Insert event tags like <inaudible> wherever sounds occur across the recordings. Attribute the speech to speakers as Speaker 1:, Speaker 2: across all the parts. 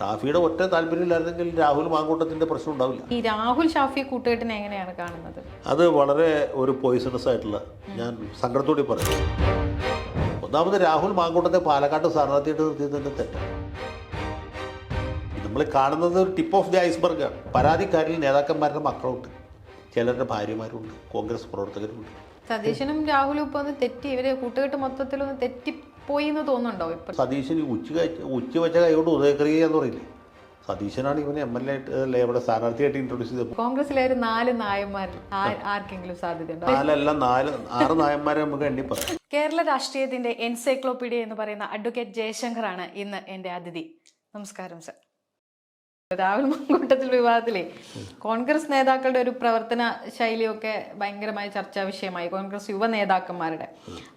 Speaker 1: ഷാഫിയുടെ ഒറ്റ താല്പര്യമില്ലായിരുന്നെങ്കിൽ രാഹുൽ മാങ്കൂട്ടത്തിന്റെ പ്രശ്നം ഉണ്ടാവില്ല.
Speaker 2: ഈ രാഹുൽ ഷാഫി കൂട്ടുകെട്ടിനെ എങ്ങനെയാണ് കാണുന്നത്?
Speaker 1: അത് വളരെ ഒരു പോയിസണസ് ആയിട്ടുള്ള ഞാൻ സങ്കടത്തോടെ പറഞ്ഞു ഒന്നാമത് രാഹുൽ മാങ്കൂട്ടത്തെ പാലക്കാട്ട് സ്ഥാനാർത്ഥിയായിട്ട് നിർത്തിയതിന്റെ തെറ്റാണ് നമ്മൾ കാണുന്നത് ഒരു ടിപ്പ് ഓഫ് ദി ഐസ്ബർഗാണ് പരാതിക്കാരിൽ നേതാക്കന്മാരുടെ മക്കളുണ്ട്. ചിലരുടെ ഭാര്യമാരുണ്ട്. കോൺഗ്രസ് പ്രവർത്തകരുണ്ട്.
Speaker 2: സതീശനും രാഹുലും ഇപ്പൊ ഒന്ന് തെറ്റി ഇവരെ കൂട്ടുകെട്ട് മൊത്തത്തിൽ ഒന്ന് തെറ്റിപ്പോയി എന്ന് തോന്നുന്നുണ്ടോ ഇപ്പൊ
Speaker 1: സതീശൻ ഉച്ച ഉച്ച വെച്ച കൈകൊണ്ട് ഉദയക്രിയ എന്ന് പറയില്ലേ? സതീശനാണ് ഇവനെ എം എൽ എ അല്ലെ ഇവിടെ സ്ഥാനാർത്ഥിയായിട്ട് ഇൻട്രൊഡ്യൂസ് ചെയ്തത്.
Speaker 2: കോൺഗ്രസിലെ ഒരു നാല് നായന്മാർ ആർക്കെങ്കിലും സാധ്യതയുണ്ടോ?
Speaker 1: നാലല്ല നാല് ആറ് നായന്മാരെ നമുക്ക് എണ്ണി പറയാം.
Speaker 2: കേരള രാഷ്ട്രീയത്തിന്റെ എൻസൈക്ലോപീഡിയ എന്ന് പറയുന്ന അഡ്വക്കേറ്റ് ജയശങ്കറാണ് ഇന്ന് എന്റെ അതിഥി. നമസ്കാരം സർ. രാഹുൽ മങ്കൂട്ടത്തിൽ വിവാദത്തിലെ. കോൺഗ്രസ് നേതാക്കളുടെ ഒരു പ്രവർത്തന ശൈലിയൊക്കെ ഭയങ്കരമായ ചർച്ചാ വിഷയമായി. കോൺഗ്രസ് യുവ നേതാക്കന്മാരുടെ.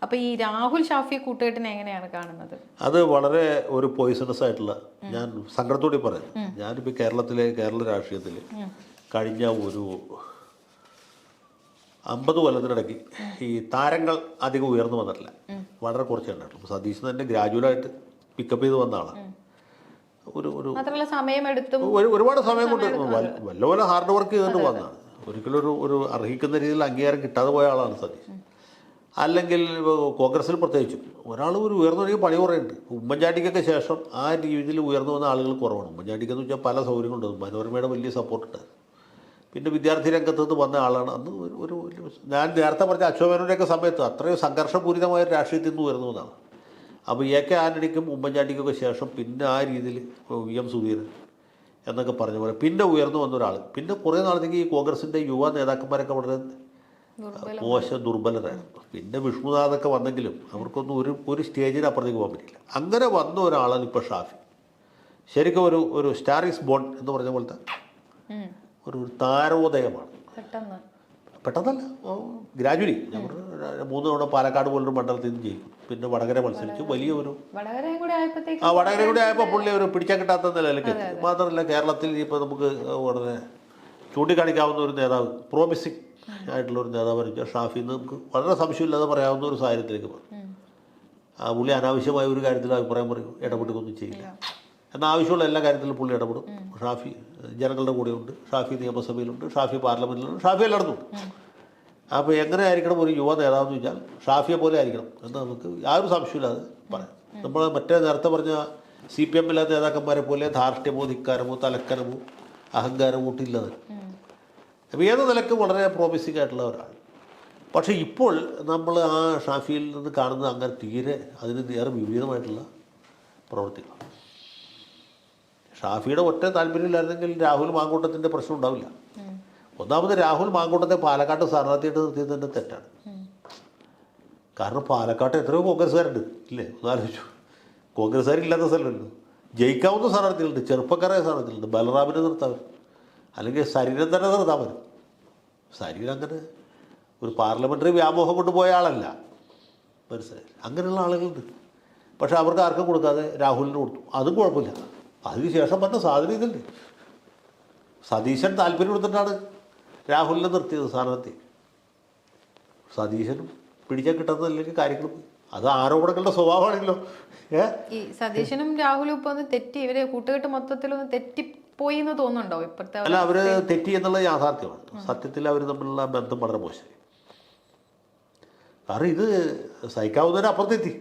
Speaker 2: അപ്പൊ ഈ രാഹുൽ ഷാഫി കൂട്ടുകെട്ടിനെ എങ്ങനെയാണ് കാണുന്നത്?
Speaker 1: അത് വളരെ ഒരു പോയിസണസ് ആയിട്ടുള്ള ഞാൻ സങ്കടത്തോടെ പറയാം. ഞാനിപ്പോൾ കേരളത്തിലെ കേരള രാഷ്ട്രീയത്തിൽ കഴിഞ്ഞ ഒരു അമ്പത് കൊല്ലത്തിനിടയ്ക്ക് ഈ താരങ്ങൾ അധികം ഉയർന്നു വന്നിട്ടില്ല. വളരെ കുറച്ചേ ഉണ്ടായിട്ടുള്ളൂ സതീശൻ തന്നെ ഗ്രാജുവലായിട്ട് പിക്കപ്പ് ചെയ്ത് വന്ന ആളാണ്. ഒരു ഒരു ഒരുപാട് സമയം കൊണ്ട് വല്ല- വല്ലപോലെ ഹാർഡ് വർക്ക് ചെയ്തിട്ട് വന്നതാണ് ഒരിക്കലും ഒരു ഒരു അർഹിക്കുന്ന രീതിയിൽ അംഗീകാരം കിട്ടാതെ പോയ ആളാണ് സതീഷ് അല്ലെങ്കിൽ കോൺഗ്രസ്സിൽ കോൺഗ്രസിൽ പ്രത്യേകിച്ചും ഒരാൾ ഒരു ഉയർന്നു വരിക പണി കുറയുണ്ട്. ഉമ്മൻചാണ്ടിക്കൊക്കെ ശേഷം ആ രീതിയിൽ ഉയർന്നു വന്ന ആളുകൾ കുറവാണ്. ഉമ്മൻചാണ്ടിക്ക് എന്ന് വെച്ചാൽ പല സൗകര്യങ്ങളുണ്ട്. മനോരമയുടെ വലിയ സപ്പോർട്ടുണ്ട് പിന്നെ വിദ്യാർത്ഥി രംഗത്ത് നിന്ന് വന്ന ആളാണ്. അന്ന് ഒരു ഞാൻ നേരത്തെ പറഞ്ഞ അശോകനുടെയൊക്കെ സമയത്ത് അത്രയും സംഘർഷപൂരിതമായ രാഷ്ട്രീയത്തിൽ നിന്ന് ഉയർന്നു വന്നതാണ്. അപ്പോൾ എ കെ ആന്റണിക്കും ഉമ്മൻചാണ്ടിക്കൊക്കെ ശേഷം പിന്നെ ആ രീതിയിൽ വി എം സുധീരൻ എന്നൊക്കെ പറഞ്ഞ പോലെ പിന്നെ ഉയർന്നു വന്ന ഒരാൾ പിന്നെ കുറേ നാളത്തേക്ക് ഈ കോൺഗ്രസിന്റെ യുവ നേതാക്കന്മാരൊക്കെ വളരെ മോശം ദുർബലരായിരുന്നു. പിന്നെ വിഷ്ണുനാഥൊക്കെ വന്നെങ്കിലും അവർക്കൊന്നും ഒരു ഒരു സ്റ്റേജിന് അപ്പുറത്തേക്ക് പോകാൻ പറ്റില്ല അങ്ങനെ വന്ന ഒരാളാണ് ഇപ്പോൾ ഷാഫി. ശരിക്കും ഒരു ഒരു സ്റ്റാറിസ് ബോൺ എന്ന് പറഞ്ഞ പോലത്തെ ഒരു താരോദയമാണ്. പെട്ടെന്നല്ല. ഗ്രാജുവലി. ഞങ്ങൾ മൂന്ന് തവണ പാലക്കാട് പോലൊരു മണ്ഡലത്തിൽ നിന്ന് ജയിക്കും. പിന്നെ വടകര മത്സരിച്ചു വലിയ ഒരു ആ വടകര കൂടി ആയപ്പോൾ പുള്ളി ഒരു പിടിച്ചാൽ കിട്ടാത്ത നിലയിലേക്ക് മാത്രമല്ല കേരളത്തിൽ ഇപ്പോൾ നമുക്ക് വളരെ ചൂണ്ടിക്കാണിക്കാവുന്ന ഒരു നേതാവ് പ്രോമിസിങ് ആയിട്ടുള്ള ഒരു നേതാവ് പറഞ്ഞാൽ ഷാഫി എന്ന് നമുക്ക് വളരെ സംശയമില്ലാതെ പറയാവുന്ന ഒരു സാഹചര്യത്തിലേക്ക് പോകും
Speaker 2: ഉം.
Speaker 1: ആ പുള്ളി അനാവശ്യമായ ഒരു കാര്യത്തിൽ അഭിപ്രായം പറയും. ഇടപെടുകയൊന്നും ചെയ്യില്ല. എന്നാൽ ആവശ്യമുള്ള എല്ലാ കാര്യത്തിലും പുള്ളി ഇടപെടും. ഷാഫി ജനങ്ങളുടെ കൂടെയുണ്ട്. ഷാഫി നിയമസഭയിലുണ്ട്. ഷാഫി പാർലമെന്റിലുണ്ട് ഷാഫി എല്ലായിടത്തും അപ്പോൾ എങ്ങനെ ആയിരിക്കണം ഒരു യുവ നേതാവ് എന്ന് ചോദിച്ചാൽ ഷാഫിയെ പോലെ ആയിരിക്കണം എന്ന് നമുക്ക് യാതൊരു സംശയമില്ലാതെ പറയാം. നമ്മൾ മറ്റേ നേരത്തെ പറഞ്ഞ സി പി എമ്മിലെ നേതാക്കന്മാരെ പോലെ ധാർഷ്ട്യമോ ധിക്കാരമോ തലക്കനമോ അഹങ്കാരമോ ഒട്ടില്ലത്. അപ്പോൾ ഏത് നിലയ്ക്ക് വളരെ പ്രോമിസിംഗ് ആയിട്ടുള്ള ഒരാൾ. പക്ഷേ ഇപ്പോൾ നമ്മൾ ആ ഷാഫിയിൽ നിന്ന് കാണുന്ന അങ്ങനെ തീരെ അതിന് നേരെ വിപരീതമായിട്ടുള്ള പ്രവൃത്തികളാണ്. ഷാഫിയുടെ ഒറ്റ താല്പര്യമില്ലായിരുന്നെങ്കിൽ രാഹുൽ മാങ്കൂട്ടത്തിന്റെ പ്രശ്നം ഉണ്ടാവില്ല. ഒന്നാമത് രാഹുൽ മാങ്കൂട്ടത്തെ പാലക്കാട്ട് സ്ഥാനാർത്ഥിയായിട്ട് നിർത്തിയത് തന്നെ തെറ്റാണ്. കാരണം പാലക്കാട്ട് എത്രയോ കോൺഗ്രസ്സുകാരുണ്ട് ഇല്ലേ? ഒന്നാലോചിച്ചു കോൺഗ്രസ്സുകാരില്ലാത്ത സ്ഥലമുണ്ട്. ജയിക്കാവുന്ന സ്ഥാനാർത്ഥികളുണ്ട് ചെറുപ്പക്കാരായ സ്ഥാനാർത്ഥികളുണ്ട്. ബലറാമിനെ നിർത്താൻ. അല്ലെങ്കിൽ ശരീരം തന്നെ നിർത്താൻ പറ്റും. ശരീരം അങ്ങനെ ഒരു പാർലമെന്ററി വ്യാമോഹം കൊണ്ടുപോയ ആളല്ല. മനസ്സിലായി? അങ്ങനെയുള്ള ആളുകളുണ്ട്. പക്ഷേ അവർക്ക് ആർക്കും കൊടുക്കാതെ രാഹുലിന് കൊടുത്തു. അതും കുഴപ്പമില്ല. അതിനുശേഷം പറഞ്ഞ സാധനം ഇതല്ലേ? സതീശൻ താല്പര്യം കൊടുത്തിട്ടാണ് രാഹുലിനെ നിർത്തിയത് സ്ഥാനാർത്ഥി. സതീശനും പിടിച്ചാൽ കിട്ടുന്നതല്ലെങ്കിൽ കാര്യങ്ങൾ അത് ആരോപണങ്ങളുടെ സ്വഭാവമാണല്ലോ.
Speaker 2: ഈ സതീശനും രാഹുലും ഇപ്പൊ ഒന്ന് തെറ്റി ഇവരെ കൂട്ടുകെട്ട് മൊത്തത്തിൽ ഒന്ന് തെറ്റിപ്പോയി എന്ന് തോന്നുന്നുണ്ടോ ഇപ്പോഴത്തെ
Speaker 1: അല്ല അവർ തെറ്റി എന്നുള്ളത് യാഥാർത്ഥ്യമാണ്. സത്യത്തിൽ അവർ തമ്മിലുള്ള ബന്ധം വളരെ മോശമായി. കാരണം ഇത് സഹിക്കാവുന്നതിന് അപ്പുറത്തെത്തി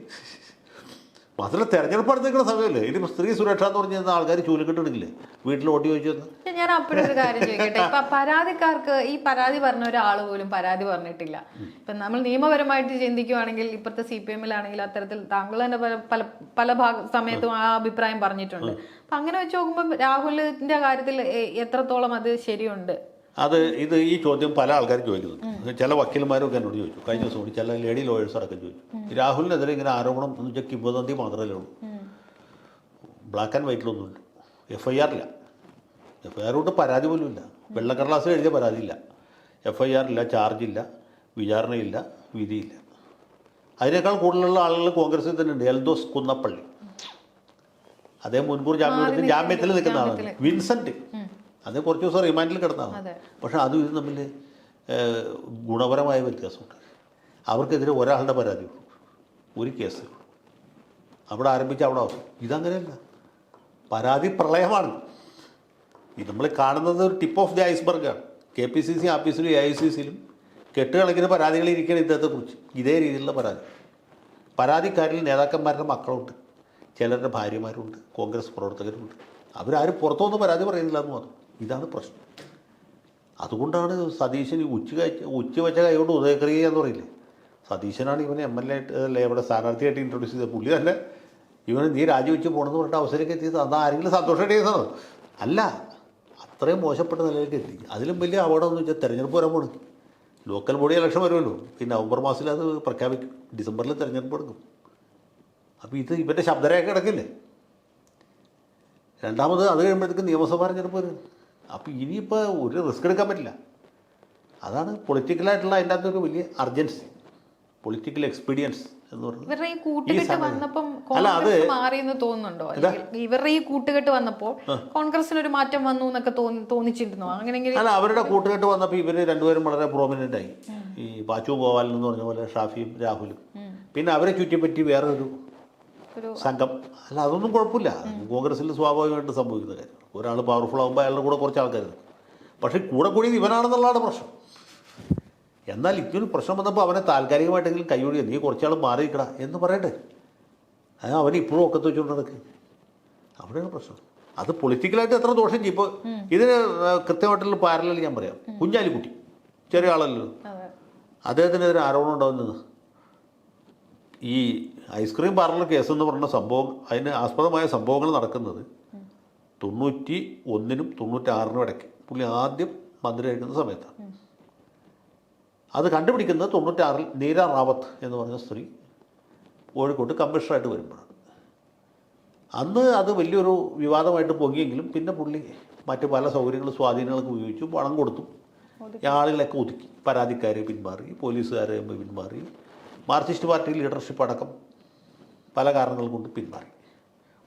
Speaker 1: മാത്രമല്ല തെരഞ്ഞെടുപ്പ് അടുത്തേക്കുന്ന സമയമല്ലേ? ഇനി സ്ത്രീ സുരക്ഷ എന്ന് പറഞ്ഞു കഴിഞ്ഞാൽ ആൾക്കാർ ചൂലിക്കെട്ടിടില്ലേ വീട്ടിൽ ഓട്ടി ചോദിച്ചു
Speaker 2: ഞാൻ അപ്പോഴൊരു കാര്യം ചോദിക്കട്ടെ. ഇപ്പൊ പരാതിക്കാർക്ക് ഈ പരാതി പറഞ്ഞ ഒരാൾ പോലും പരാതി പറഞ്ഞിട്ടില്ല. ഇപ്പൊ നമ്മൾ നിയമപരമായിട്ട് ചിന്തിക്കുവാണെങ്കിൽ ഇപ്പോഴത്തെ സി പി എമ്മിലാണെങ്കിൽ അത്തരത്തിൽ താങ്കൾ തന്നെ പല പല പല ഭാഗ സമയത്തും ആ അഭിപ്രായം പറഞ്ഞിട്ടുണ്ട്. അപ്പൊ അങ്ങനെ വെച്ച് നോക്കുമ്പോൾ രാഹുലിന്റെ കാര്യത്തിൽ എത്രത്തോളം അത് ശരിയുണ്ട്?
Speaker 1: അത് ഇത് ഈ ചോദ്യം പല ആൾക്കാരും ചോദിക്കുന്നുണ്ട്. ചില വക്കീൽമാരൊക്കെ എന്നോട് ചോദിച്ചു. കഴിഞ്ഞ ദിവസം കൂടി ചില ലേഡി ലോയേഴ്സ് അടക്കം ചോദിച്ചു. രാഹുലിനെതിരെ ഇങ്ങനെ ആരോപണം എന്ന് വെച്ചാൽ കിംവദന്തി മാത്രമല്ലേ ഉള്ളൂ. ബ്ലാക്ക് ആൻഡ് വൈറ്റിലൊന്നുമില്ല എഫ് ഐ ആറില്ല എഫ് ഐ ആർ കൊണ്ട് പരാതി പോലും ഇല്ല. വെള്ളക്കടലാസ് എഴുതിയ പരാതിയില്ല എഫ് ഐ ആറില്ല ചാർജില്ല വിചാരണയില്ല വിധിയില്ല അതിനേക്കാൾ കൂടുതലുള്ള ആളുകൾ കോൺഗ്രസിൽ തന്നെ ഉണ്ട്. എൽദോസ് കുന്നപ്പള്ളി. അദ്ദേഹം മുൻകൂർ ജാമ്യം ജാമ്യത്തിൽ നിൽക്കുന്ന ആളാണ്. വിൻസെന്റ്. അത് കുറച്ച് ദിവസം റിമാൻഡിൽ കിടന്നതാണ് പക്ഷേ അതും ഇത് തമ്മിൽ ഗുണപരമായ വ്യത്യാസമുണ്ട്. അവർക്കെതിരെ ഒരാളുടെ പരാതി ഉള്ളൂ ഒരു കേസ്. അവിടെ ആരംഭിച്ച അവിടെ അവസാനം. ഇതങ്ങനെയല്ല. പരാതി പ്രളയമാണ്. ഇത് നമ്മൾ കാണുന്നത് ഒരു ടിപ്പ് ഓഫ് ദി ഐസ്ബർഗാണ് കെ പി സി സി ആഫീസിലും എ ഐ സി സിയിലും കെട്ടുകണക്കിന് പരാതികൾ ഇരിക്കണം ഇദ്ദേഹത്തെക്കുറിച്ച്. ഇതേ രീതിയിലുള്ള പരാതി. പരാതിക്കാരിൽ നേതാക്കന്മാരുടെ മക്കളുണ്ട്. ചിലരുടെ ഭാര്യമാരുണ്ട്. കോൺഗ്രസ് പ്രവർത്തകരുണ്ട്. അവരാരും പുറത്തുനിന്ന് പരാതി പറയുന്നില്ല എന്ന് മാത്രം. ഇതാണ് പ്രശ്നം. അതുകൊണ്ടാണ് സതീശൻ ഉച്ച ഉച്ച വെച്ച കൈകൊണ്ട് ഉദയക്രിയ എന്ന് പറയില്ലേ? സതീശനാണ് ഇവനെ എം എൽ എ ആയിട്ട് അല്ലെ ഇവിടെ സ്ഥാനാർത്ഥിയായിട്ട് ഇൻട്രൊഡ്യൂസ് ചെയ്തത്. പുള്ളി തന്നെ ഇവന് നീ രാജിവെച്ച് പോകണമെന്ന് പറഞ്ഞിട്ട് അവസരമൊക്കെ എത്തിയത് അന്ന് ആരെങ്കിലും സന്തോഷമായിട്ട് ചെയ്തത് അല്ല അത്രയും മോശപ്പെട്ട നിലയിലേക്ക് എത്തി. അതിലും വലിയ അപകടം എന്ന് വെച്ചാൽ തെരഞ്ഞെടുപ്പ് വരാൻ പോകണം ലോക്കൽ ബോഡി ഇലക്ഷൻ വരുമല്ലോ. പിന്നെ നവംബർ മാസത്തിൽ അത് പ്രഖ്യാപിക്കും ഡിസംബറിൽ തെരഞ്ഞെടുപ്പ് എടുക്കും. അപ്പോൾ ഇത് ഇവന്റെ ശബ്ദരേഖ കിടക്കില്ലേ? രണ്ടാമത് അത് കഴിയുമ്പോഴത്തേക്ക് നിയമസഭാ തെരഞ്ഞെടുപ്പ് വരും. അപ്പോൾ ഇനിയിപ്പോൾ ഒരു റിസ്ക് എടുക്കാൻ പറ്റില്ല. അതാണ് പൊളിറ്റിക്കലായിട്ടുള്ള അതിന്റെ അകത്തൊരു വലിയ അർജൻസി പൊളിറ്റിക്കൽ എക്സ്പീരിയൻസ് എന്ന്
Speaker 2: ഇവരുടെ ഈ കൂട്ടുകെട്ട് വന്നപ്പം കോൺഗ്രസ് മാറിയെന്ന് തോന്നുന്നുണ്ടോ? ഇവരുടെ ഈ കൂട്ടുകെട്ട് വന്നപ്പോൾ കോൺഗ്രസിന് ഒരു മാറ്റം വന്നു എന്നൊക്കെ തോന്നി തോന്നിച്ചിരുന്നോ? അങ്ങനെയെങ്കിൽ
Speaker 1: അല്ല അവരുടെ കൂട്ടുകെട്ട് വന്നപ്പോൾ ഇവർ രണ്ടുപേരും വളരെ പ്രോമിനന്റ് ആയി. ഈ പാച്ചു ഗോപാലൻ എന്ന് പറഞ്ഞ പോലെ ഷാഫിയും രാഹുലും. പിന്നെ അവരെ ചുറ്റിപ്പറ്റി വേറെ ഒരു
Speaker 2: ഒരു
Speaker 1: സംഘം. അല്ല അതൊന്നും കുഴപ്പമില്ല. കോൺഗ്രസ്സിൽ സ്വാഭാവികമായിട്ട് സംഭവിക്കുന്ന കാര്യം. ഒരാൾ പവർഫുൾ ആകുമ്പോൾ അയാളുടെ കൂടെ കുറച്ച് ആൾക്കാർ പക്ഷേ കൂടെ കൂടിയത് ഇവനാണെന്നുള്ളതാണ് പ്രശ്നം. എന്നാൽ ഇതൊരു പ്രശ്നം വന്നപ്പോൾ അവനെ താൽക്കാലികമായിട്ടെങ്കിലും കൈയൊഴിയ നീ കുറച്ചാൾ മാറി നിൽക്കടാ എന്ന് പറയട്ടെ. അത് അവൻ ഇപ്പോഴും ഒക്കെ വെച്ചുകൊണ്ട് നടക്കുക അവിടെയാണ് പ്രശ്നം. അത് പൊളിറ്റിക്കലായിട്ട് എത്ര ദോഷം ചെയ്യും. ഇപ്പോൾ ഇതിന് കൃത്യമായിട്ടുള്ള പാരലൽ ഞാൻ പറയാം. കുഞ്ഞാലിക്കുട്ടി ചെറിയ ആളല്ലോ. അദ്ദേഹത്തിനെതിരെ ആരോപണം ഉണ്ടാവുന്നത് ഈ ഐസ്ക്രീം പാർലർ കേസ് എന്ന് പറഞ്ഞ സംഭവം അതിന് ആസ്പദമായ സംഭവങ്ങൾ നടക്കുന്നത് തൊണ്ണൂറ്റി ഒന്നിനും തൊണ്ണൂറ്റാറിനും ഇടയ്ക്ക്. പുള്ളി ആദ്യം മന്ത്രിയായിരിക്കുന്ന സമയത്താണ്. അത് കണ്ടുപിടിക്കുന്നത് തൊണ്ണൂറ്റാറിൽ നീര റാവത്ത് എന്ന് പറഞ്ഞ സ്ത്രീ കോഴിക്കോട്ട് കമ്മീഷണറായിട്ട് വരുമ്പോഴാണ്. അന്ന് അത് വലിയൊരു വിവാദമായിട്ട് പൊങ്ങിയെങ്കിലും പിന്നെ പുള്ളി മറ്റ് പല സൗകര്യങ്ങളും സ്വാധീനങ്ങളൊക്കെ ഉപയോഗിച്ചു പണം കൊടുത്തു. ആളുകളൊക്കെ ഒതുക്കി. പരാതിക്കാരെ പിന്മാറി പോലീസുകാരെ പിന്മാറി മാർക്സിസ്റ്റ് പാർട്ടി ലീഡർഷിപ്പ് അടക്കം പല കാരണങ്ങൾ കൊണ്ട് പിന്മാറി.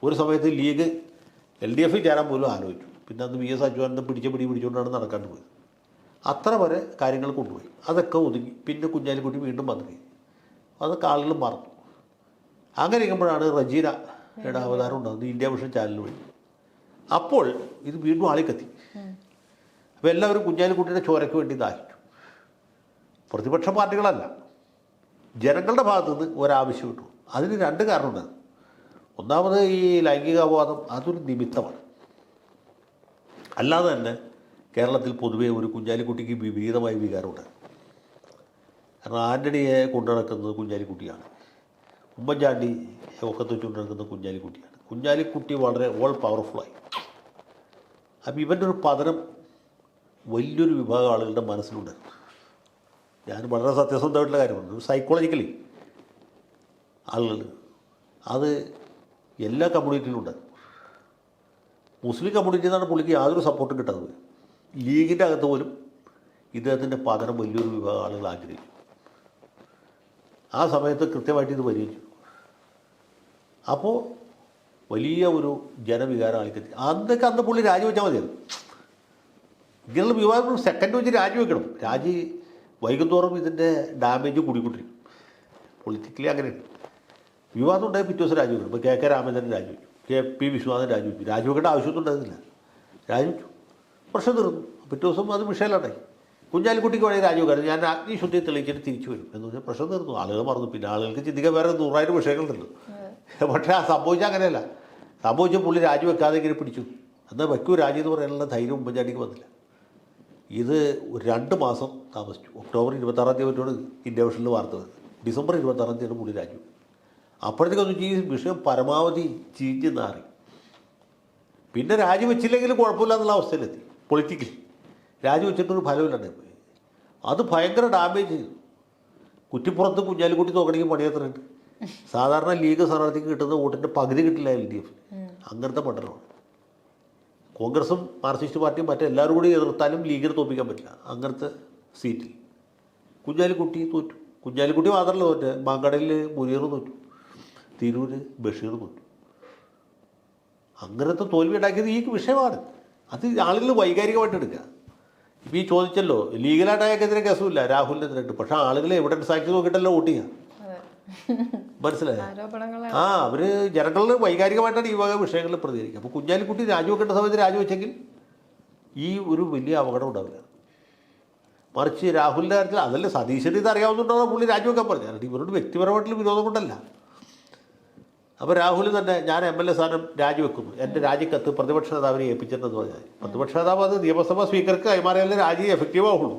Speaker 1: ഒരു സമയത്ത് ലീഗ് എൽ ഡി എഫിൽ ചേരാൻ പോലും ആലോചിച്ചു. പിന്നെ അന്ന് വി എസ് അച്യുതാനന്ദൻ പിടിച്ച പിടി പിടിച്ചുകൊണ്ടാണ് നടക്കാണ്ട് പോയത്. അത്ര വരെ കാര്യങ്ങൾ കൊണ്ടുപോയി. അതൊക്കെ ഒതുങ്ങി. പിന്നെ കുഞ്ഞാലിക്കുട്ടി വീണ്ടും വന്നു അതൊക്കെ ആളുകൾ മറന്നു. അങ്ങനെ ഇരിക്കുമ്പോഴാണ് റജീനയുടെ അവതാരം ഉണ്ടാകുന്നത് ഇന്ത്യ വിഷൻ ചാനൽ വഴി. അപ്പോൾ ഇത് വീണ്ടും ആളിക്കത്തി. അപ്പോൾ എല്ലാവരും കുഞ്ഞാലിക്കുട്ടിയുടെ ചോരയ്ക്ക് വേണ്ടി ദാഹിച്ചു. പ്രതിപക്ഷ പാർട്ടികളല്ല. ജനങ്ങളുടെ ഭാഗത്തുനിന്ന് ഒരാവശ്യം കിട്ടും അതിന് രണ്ട് കാരണമുണ്ട്. ഒന്നാമത് ഈ ലൈംഗിക അപവാദം അതൊരു നിമിത്തമാണ്. അല്ലാതെ തന്നെ കേരളത്തിൽ പൊതുവേ ഒരു കുഞ്ഞാലിക്കുട്ടിക്ക് വിപരീതമായ വികാരമുണ്ട്. കാരണം ആന്റണിയെ കൊണ്ടു നടക്കുന്നത് കുഞ്ഞാലിക്കുട്ടിയാണ്. ഉമ്മൻചാണ്ടി ഒക്കത്ത് വെച്ചുകൊണ്ട് നടക്കുന്നത് കുഞ്ഞാലിക്കുട്ടിയാണ്. കുഞ്ഞാലിക്കുട്ടി വളരെ ഓൾ പവർഫുള്ളായി അപ്പോൾ ഇവന്റെ ഒരു പതനം വലിയൊരു വിഭാഗം ആളുകളുടെ മനസ്സിലുണ്ട്. ഞാൻ വളരെ സത്യസന്ധമായിട്ടുള്ള കാര്യമാണ്. സൈക്കോളജിക്കലി ആളുകൾ അത് എല്ലാ കമ്മ്യൂണിറ്റിയിലും ഉണ്ട്. മുസ്ലിം കമ്മ്യൂണിറ്റിയിൽ നിന്നാണ് പുള്ളിക്ക് യാതൊരു സപ്പോർട്ടും കിട്ടുന്നത് ലീഗിന്റെ അകത്ത് പോലും ഇദ്ദേഹത്തിന്റെ പതനം വലിയൊരു വിഭാഗം ആളുകൾ ആഗ്രഹിച്ചു ആ സമയത്ത് കൃത്യമായിട്ട് ഇത് ചെയ്തു അപ്പോൾ വലിയ ഒരു ജനവികാരം ആൾക്കെത്തി അന്നൊക്കെ അന്ന് പുള്ളി രാജിവെച്ചാൽ മതിയായിരുന്നു. ഇങ്ങനെയുള്ള വിവാഹം സെക്കൻഡ് വെച്ച് രാജിവെക്കണം രാജി വൈകുന്നോറും ഇതിന്റെ ഡാമേജ് കൂടിക്കൊണ്ടിരിക്കും. പൊളിറ്റിക്കലി അങ്ങനെയാണ്. വിവാദം ഉണ്ടായി പിറ്റേ ദിവസം രാജിവെക്കണം ഇപ്പോൾ കെ കെ രാമചന്ദ്രൻ രാജിവെച്ചു കെ പി വിശ്വനാഥൻ രാജിവെച്ചു രാജിവെക്കേണ്ട ആവശ്യമൊന്നും ഉണ്ടായിരുന്നില്ല. രാജിവെച്ചു. പ്രശ്നം തീർന്നു. പിറ്റേ ദിവസം അത് വിഷയമുണ്ടായി കുഞ്ഞാലിക്കുട്ടിക്ക് വേണമെങ്കിൽ രാജിവെക്കാറ് ഞാൻ അഗ്നിശുദ്ധി തെളിയിച്ചിട്ട് തിരിച്ചു വരും എന്ന് പറഞ്ഞാൽ പ്രശ്നം തീർന്നു. ആളുകൾ മറന്നു. പിന്നെ ആളുകൾക്ക് ചിന്തിക്കാൻ വേറെ നൂറായിരം വിഷയങ്ങളുണ്ട് പക്ഷേ ആ സംഭവിച്ചാൽ അങ്ങനെയല്ല. സംഭവിച്ച പുള്ളി രാജിവെക്കാതെ ഇങ്ങനെ പിടിച്ചു. എന്നാൽ വയ്ക്കൂ രാജി എന്ന് പറയാനുള്ള ധൈര്യം ഉമ്മൻചാണ്ടിക്ക് വന്നില്ല. ഇത് ഒരു രണ്ട് മാസം താമസിച്ചു. ഒക്ടോബർ ഇരുപത്താറാം തീയതി പറ്റോട് ഇന്ത്യ വിഷനിൽ വാർത്ത ഡിസംബർ ഇരുപത്താറാം തീയതി പുള്ളി രാജു അപ്പോഴത്തേക്കൊന്നും ചെയ്യും വിഷയം പരമാവധി ചീഞ്ഞ് നാറി. പിന്നെ രാജിവെച്ചില്ലെങ്കിലും കുഴപ്പമില്ല എന്നുള്ള അവസ്ഥയിലെത്തി പൊളിറ്റിക്കൽ രാജിവെച്ചിട്ടൊരു ഫലമില്ലാണ്ട് പോയി. അത് ഭയങ്കര ഡാമേജ് ചെയ്തു. കുറ്റിപ്പുറത്ത് കുഞ്ഞാലിക്കുട്ടി നോക്കണമെങ്കിൽ പണിയത്രയുണ്ട് സാധാരണ ലീഗ് സ്ഥാനാർത്ഥിക്ക് കിട്ടുന്ന വോട്ടിന്റെ പകുതി കിട്ടില്ല എൽ ഡി എഫ് അങ്ങനത്തെ മണ്ഡലമാണ്. കോൺഗ്രസും മാർക്സിസ്റ്റ് പാർട്ടിയും മറ്റെല്ലാവരും കൂടി എതിർത്താലും ലീഗിന് തോപ്പിക്കാൻ പറ്റില്ല. അങ്ങനത്തെ സീറ്റിൽ കുഞ്ഞാലിക്കുട്ടി തോറ്റു. കുഞ്ഞാലിക്കുട്ടി മാത്രമല്ല തോറ്റ് മാങ്കടയിൽ മുനീർ തോറ്റു. തിരൂർ ബഷീർ കൊണ്ടു അങ്ങനത്തെ തോൽവി ഉണ്ടാക്കിയത് ഈ വിഷയമാണ്. അത് ആളുകൾ വൈകാരികമായിട്ട് എടുക്കുക. ഇപ്പോൾ ഈ ചോദിച്ചല്ലോ ലീഗലായിട്ട് അയാൾക്കെതിരെ കേസുമില്ല രാഹുലിനെതിരായിട്ട്. പക്ഷെ ആളുകൾ എവിടെ സാക്ഷി നോക്കിയിട്ടല്ലോ വോട്ട് ചെയ്യുക. മനസ്സിലായോ? ആ അവർ ജനങ്ങളിൽ വൈകാരികമായിട്ടാണ് ഈ വക വിഷയങ്ങളിൽ പ്രതികരിക്കുക. അപ്പോൾ കുഞ്ഞാലിക്കുട്ടി രാജിവെക്കേണ്ട സമയത്ത് രാജിവെച്ചെങ്കിൽ ഈ ഒരു വലിയ അപകടം ഉണ്ടാവില്ല. മറിച്ച് രാഹുലിന്റെ കാര്യത്തിൽ അതല്ല സതീശന് ഇത് അറിയാവുന്നതുകൊണ്ടാണ് പുള്ളി രാജിവെക്കാൻ പറഞ്ഞത്? കാരണം ഇവരോട് വ്യക്തിപരമായിട്ടുള്ള വിരോധം കൊണ്ടല്ല. അപ്പോൾ രാഹുൽ തന്നെ ഞാൻ എം എൽ എ സ്ഥാനം രാജിവെക്കുന്നു. എന്റെ രാജിക്കത്ത് പ്രതിപക്ഷ നേതാവിനെ ഏൽപ്പിച്ചിട്ടെന്ന് പറഞ്ഞാൽ പ്രതിപക്ഷ നേതാവ് അത് നിയമസഭാ സ്പീക്കർക്ക് കൈമാറിയാലേ രാജി എഫക്റ്റീവ് ആവുള്ളൂ.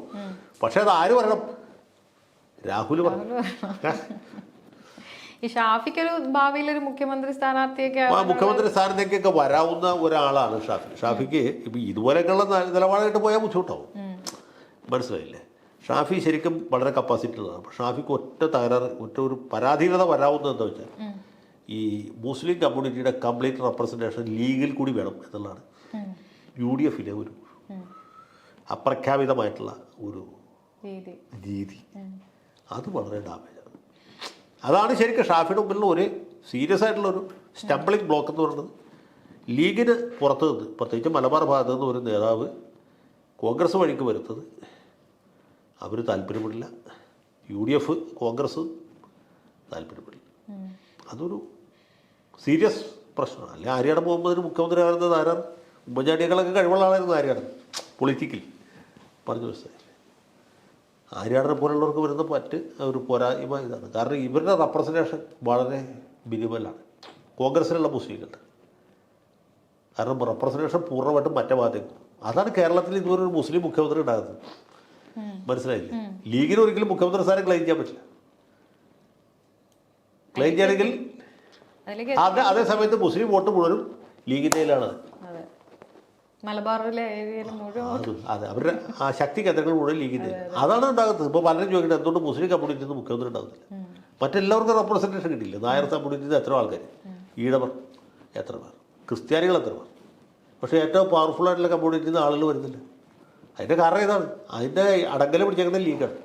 Speaker 1: പക്ഷേ അത് ആര് പറയണം? രാഹുൽ പറഞ്ഞു
Speaker 2: ഈ ഷാഫിക്ക് ഒരു ഭാവിയിൽ ഒരു മുഖ്യമന്ത്രി സ്ഥാനാർത്ഥിയൊക്കെ
Speaker 1: മുഖ്യമന്ത്രി സ്ഥാനത്തേക്കൊക്കെ വരാവുന്ന ഒരാളാണ് ഷാഫി. ഷാഫിക്ക് ഇപ്പം ഇതുപോലെയൊക്കെയുള്ള നിലപാടായിട്ട് പോയാൽ ബുദ്ധിമുട്ടാവും. മനസ്സിലായില്ലേ? ഷാഫി ശരിക്കും വളരെ കപ്പാസിറ്റി ഉള്ളതാണ്. ഷാഫിക്ക് ഒറ്റ തകരാറ് ഒറ്റ ഒരു പരാധീനത വരാവുന്നത് എന്താ വെച്ചാൽ ഈ മുസ്ലിം കമ്മ്യൂണിറ്റിയുടെ കംപ്ലീറ്റ് റെപ്രസെന്റേഷൻ ലീഗിൽ കൂടി വേണം എന്നുള്ളതാണ്. യു ഡി എഫിലെ ഒരു അപ്രഖ്യാപിതമായിട്ടുള്ള ഒരു
Speaker 2: രീതി.
Speaker 1: അത് വളരെ ഡാമേജാണ് അതാണ് ശരിക്കും ഷാഫിയുടെ മുമ്പിലുള്ള ഒരു സീരിയസ് ആയിട്ടുള്ള ഒരു സ്റ്റംബിളിംഗ് ബ്ലോക്ക് എന്ന് പറയുന്നത്. ലീഗിന് പുറത്ത് നിന്ന് പ്രത്യേകിച്ച് മലബാർ ഭാഗത്ത് നിന്ന് ഒരു നേതാവ് കോൺഗ്രസ് വഴിക്ക് വരുന്നത് അവർ താല്പര്യപ്പെടില്ല. യു ഡി എഫ് കോൺഗ്രസ് താല്പര്യപ്പെടില്ല. അതൊരു സീരിയസ് പ്രശ്നമാണ്. അല്ലെങ്കിൽ ആര്യാടെ മുഹമ്മദിന് മുഖ്യമന്ത്രി ആകുന്നത് ആരാണ്? ഉമ്മൻചാണ്ടികളൊക്കെ കഴിവുള്ള ആളായിരുന്നു ആര്യാടൻ. പൊളിറ്റിക്കൽ പറഞ്ഞു മനസ്സിലായില്ലേ? ആര്യാടനെ പോലുള്ളവർക്ക് വരുന്ന പറ്റ് ഒരു പോരായ്മ ഇതാണ്. കാരണം ഇവരുടെ റെപ്രസെന്റേഷൻ വളരെ മിനിമലാണ് കോൺഗ്രസ്സിലുള്ള മുസ്ലിങ്ങളുടെ കാരണം റെപ്രസെന്റേഷൻ പൂർണമായിട്ടും മറ്റേ ഭാഗത്തേക്ക്. അതാണ് കേരളത്തിൽ ഇതുവരെ ഒരു മുസ്ലിം മുഖ്യമന്ത്രി ഉണ്ടാകുന്നത്. മനസ്സിലായില്ലേ? ലീഗിന് ഒരിക്കലും മുഖ്യമന്ത്രി സ്ഥാനം ക്ലെയിം ചെയ്യാൻ പറ്റില്ല. ക്ലെയിം ചെയ്യണമെങ്കിൽ അത് അതേ സമയത്ത് മുസ്ലിം വോട്ട് മുഴുവനും ലീഗിന്റെയിലാണ്
Speaker 2: അതെ. മലബാറിലെ
Speaker 1: അവരുടെ ആ ശക്തി കേന്ദ്രങ്ങൾ മുഴുവൻ ലീഗിന്റെ അതാണ് ഉണ്ടാകുന്നത്. ഇപ്പോൾ പലരും ചോദിക്കുന്നത് എന്തുകൊണ്ട് മുസ്ലിം കമ്മ്യൂണിറ്റി നിന്ന് മുഖ്യമന്ത്രി ഉണ്ടാകുന്നില്ല? മറ്റെല്ലാവർക്കും റെപ്രസെന്റേഷൻ കിട്ടിയില്ല. നായർ കമ്മ്യൂണിറ്റി എത്ര ആൾക്കാർ ഈഴവർ എത്ര പേർ? ക്രിസ്ത്യാനികൾ എത്ര പേർ? പക്ഷേ ഏറ്റവും പവർഫുൾ ആയിട്ടുള്ള കമ്മ്യൂണിറ്റിയിൽ നിന്ന് ആളുകൾ വരുന്നില്ല. അതിന്റെ കാരണം ഇതാണ്. അതിന്റെ അടങ്കല പിടിച്ചേക്കുന്ന ലീഗാണ്.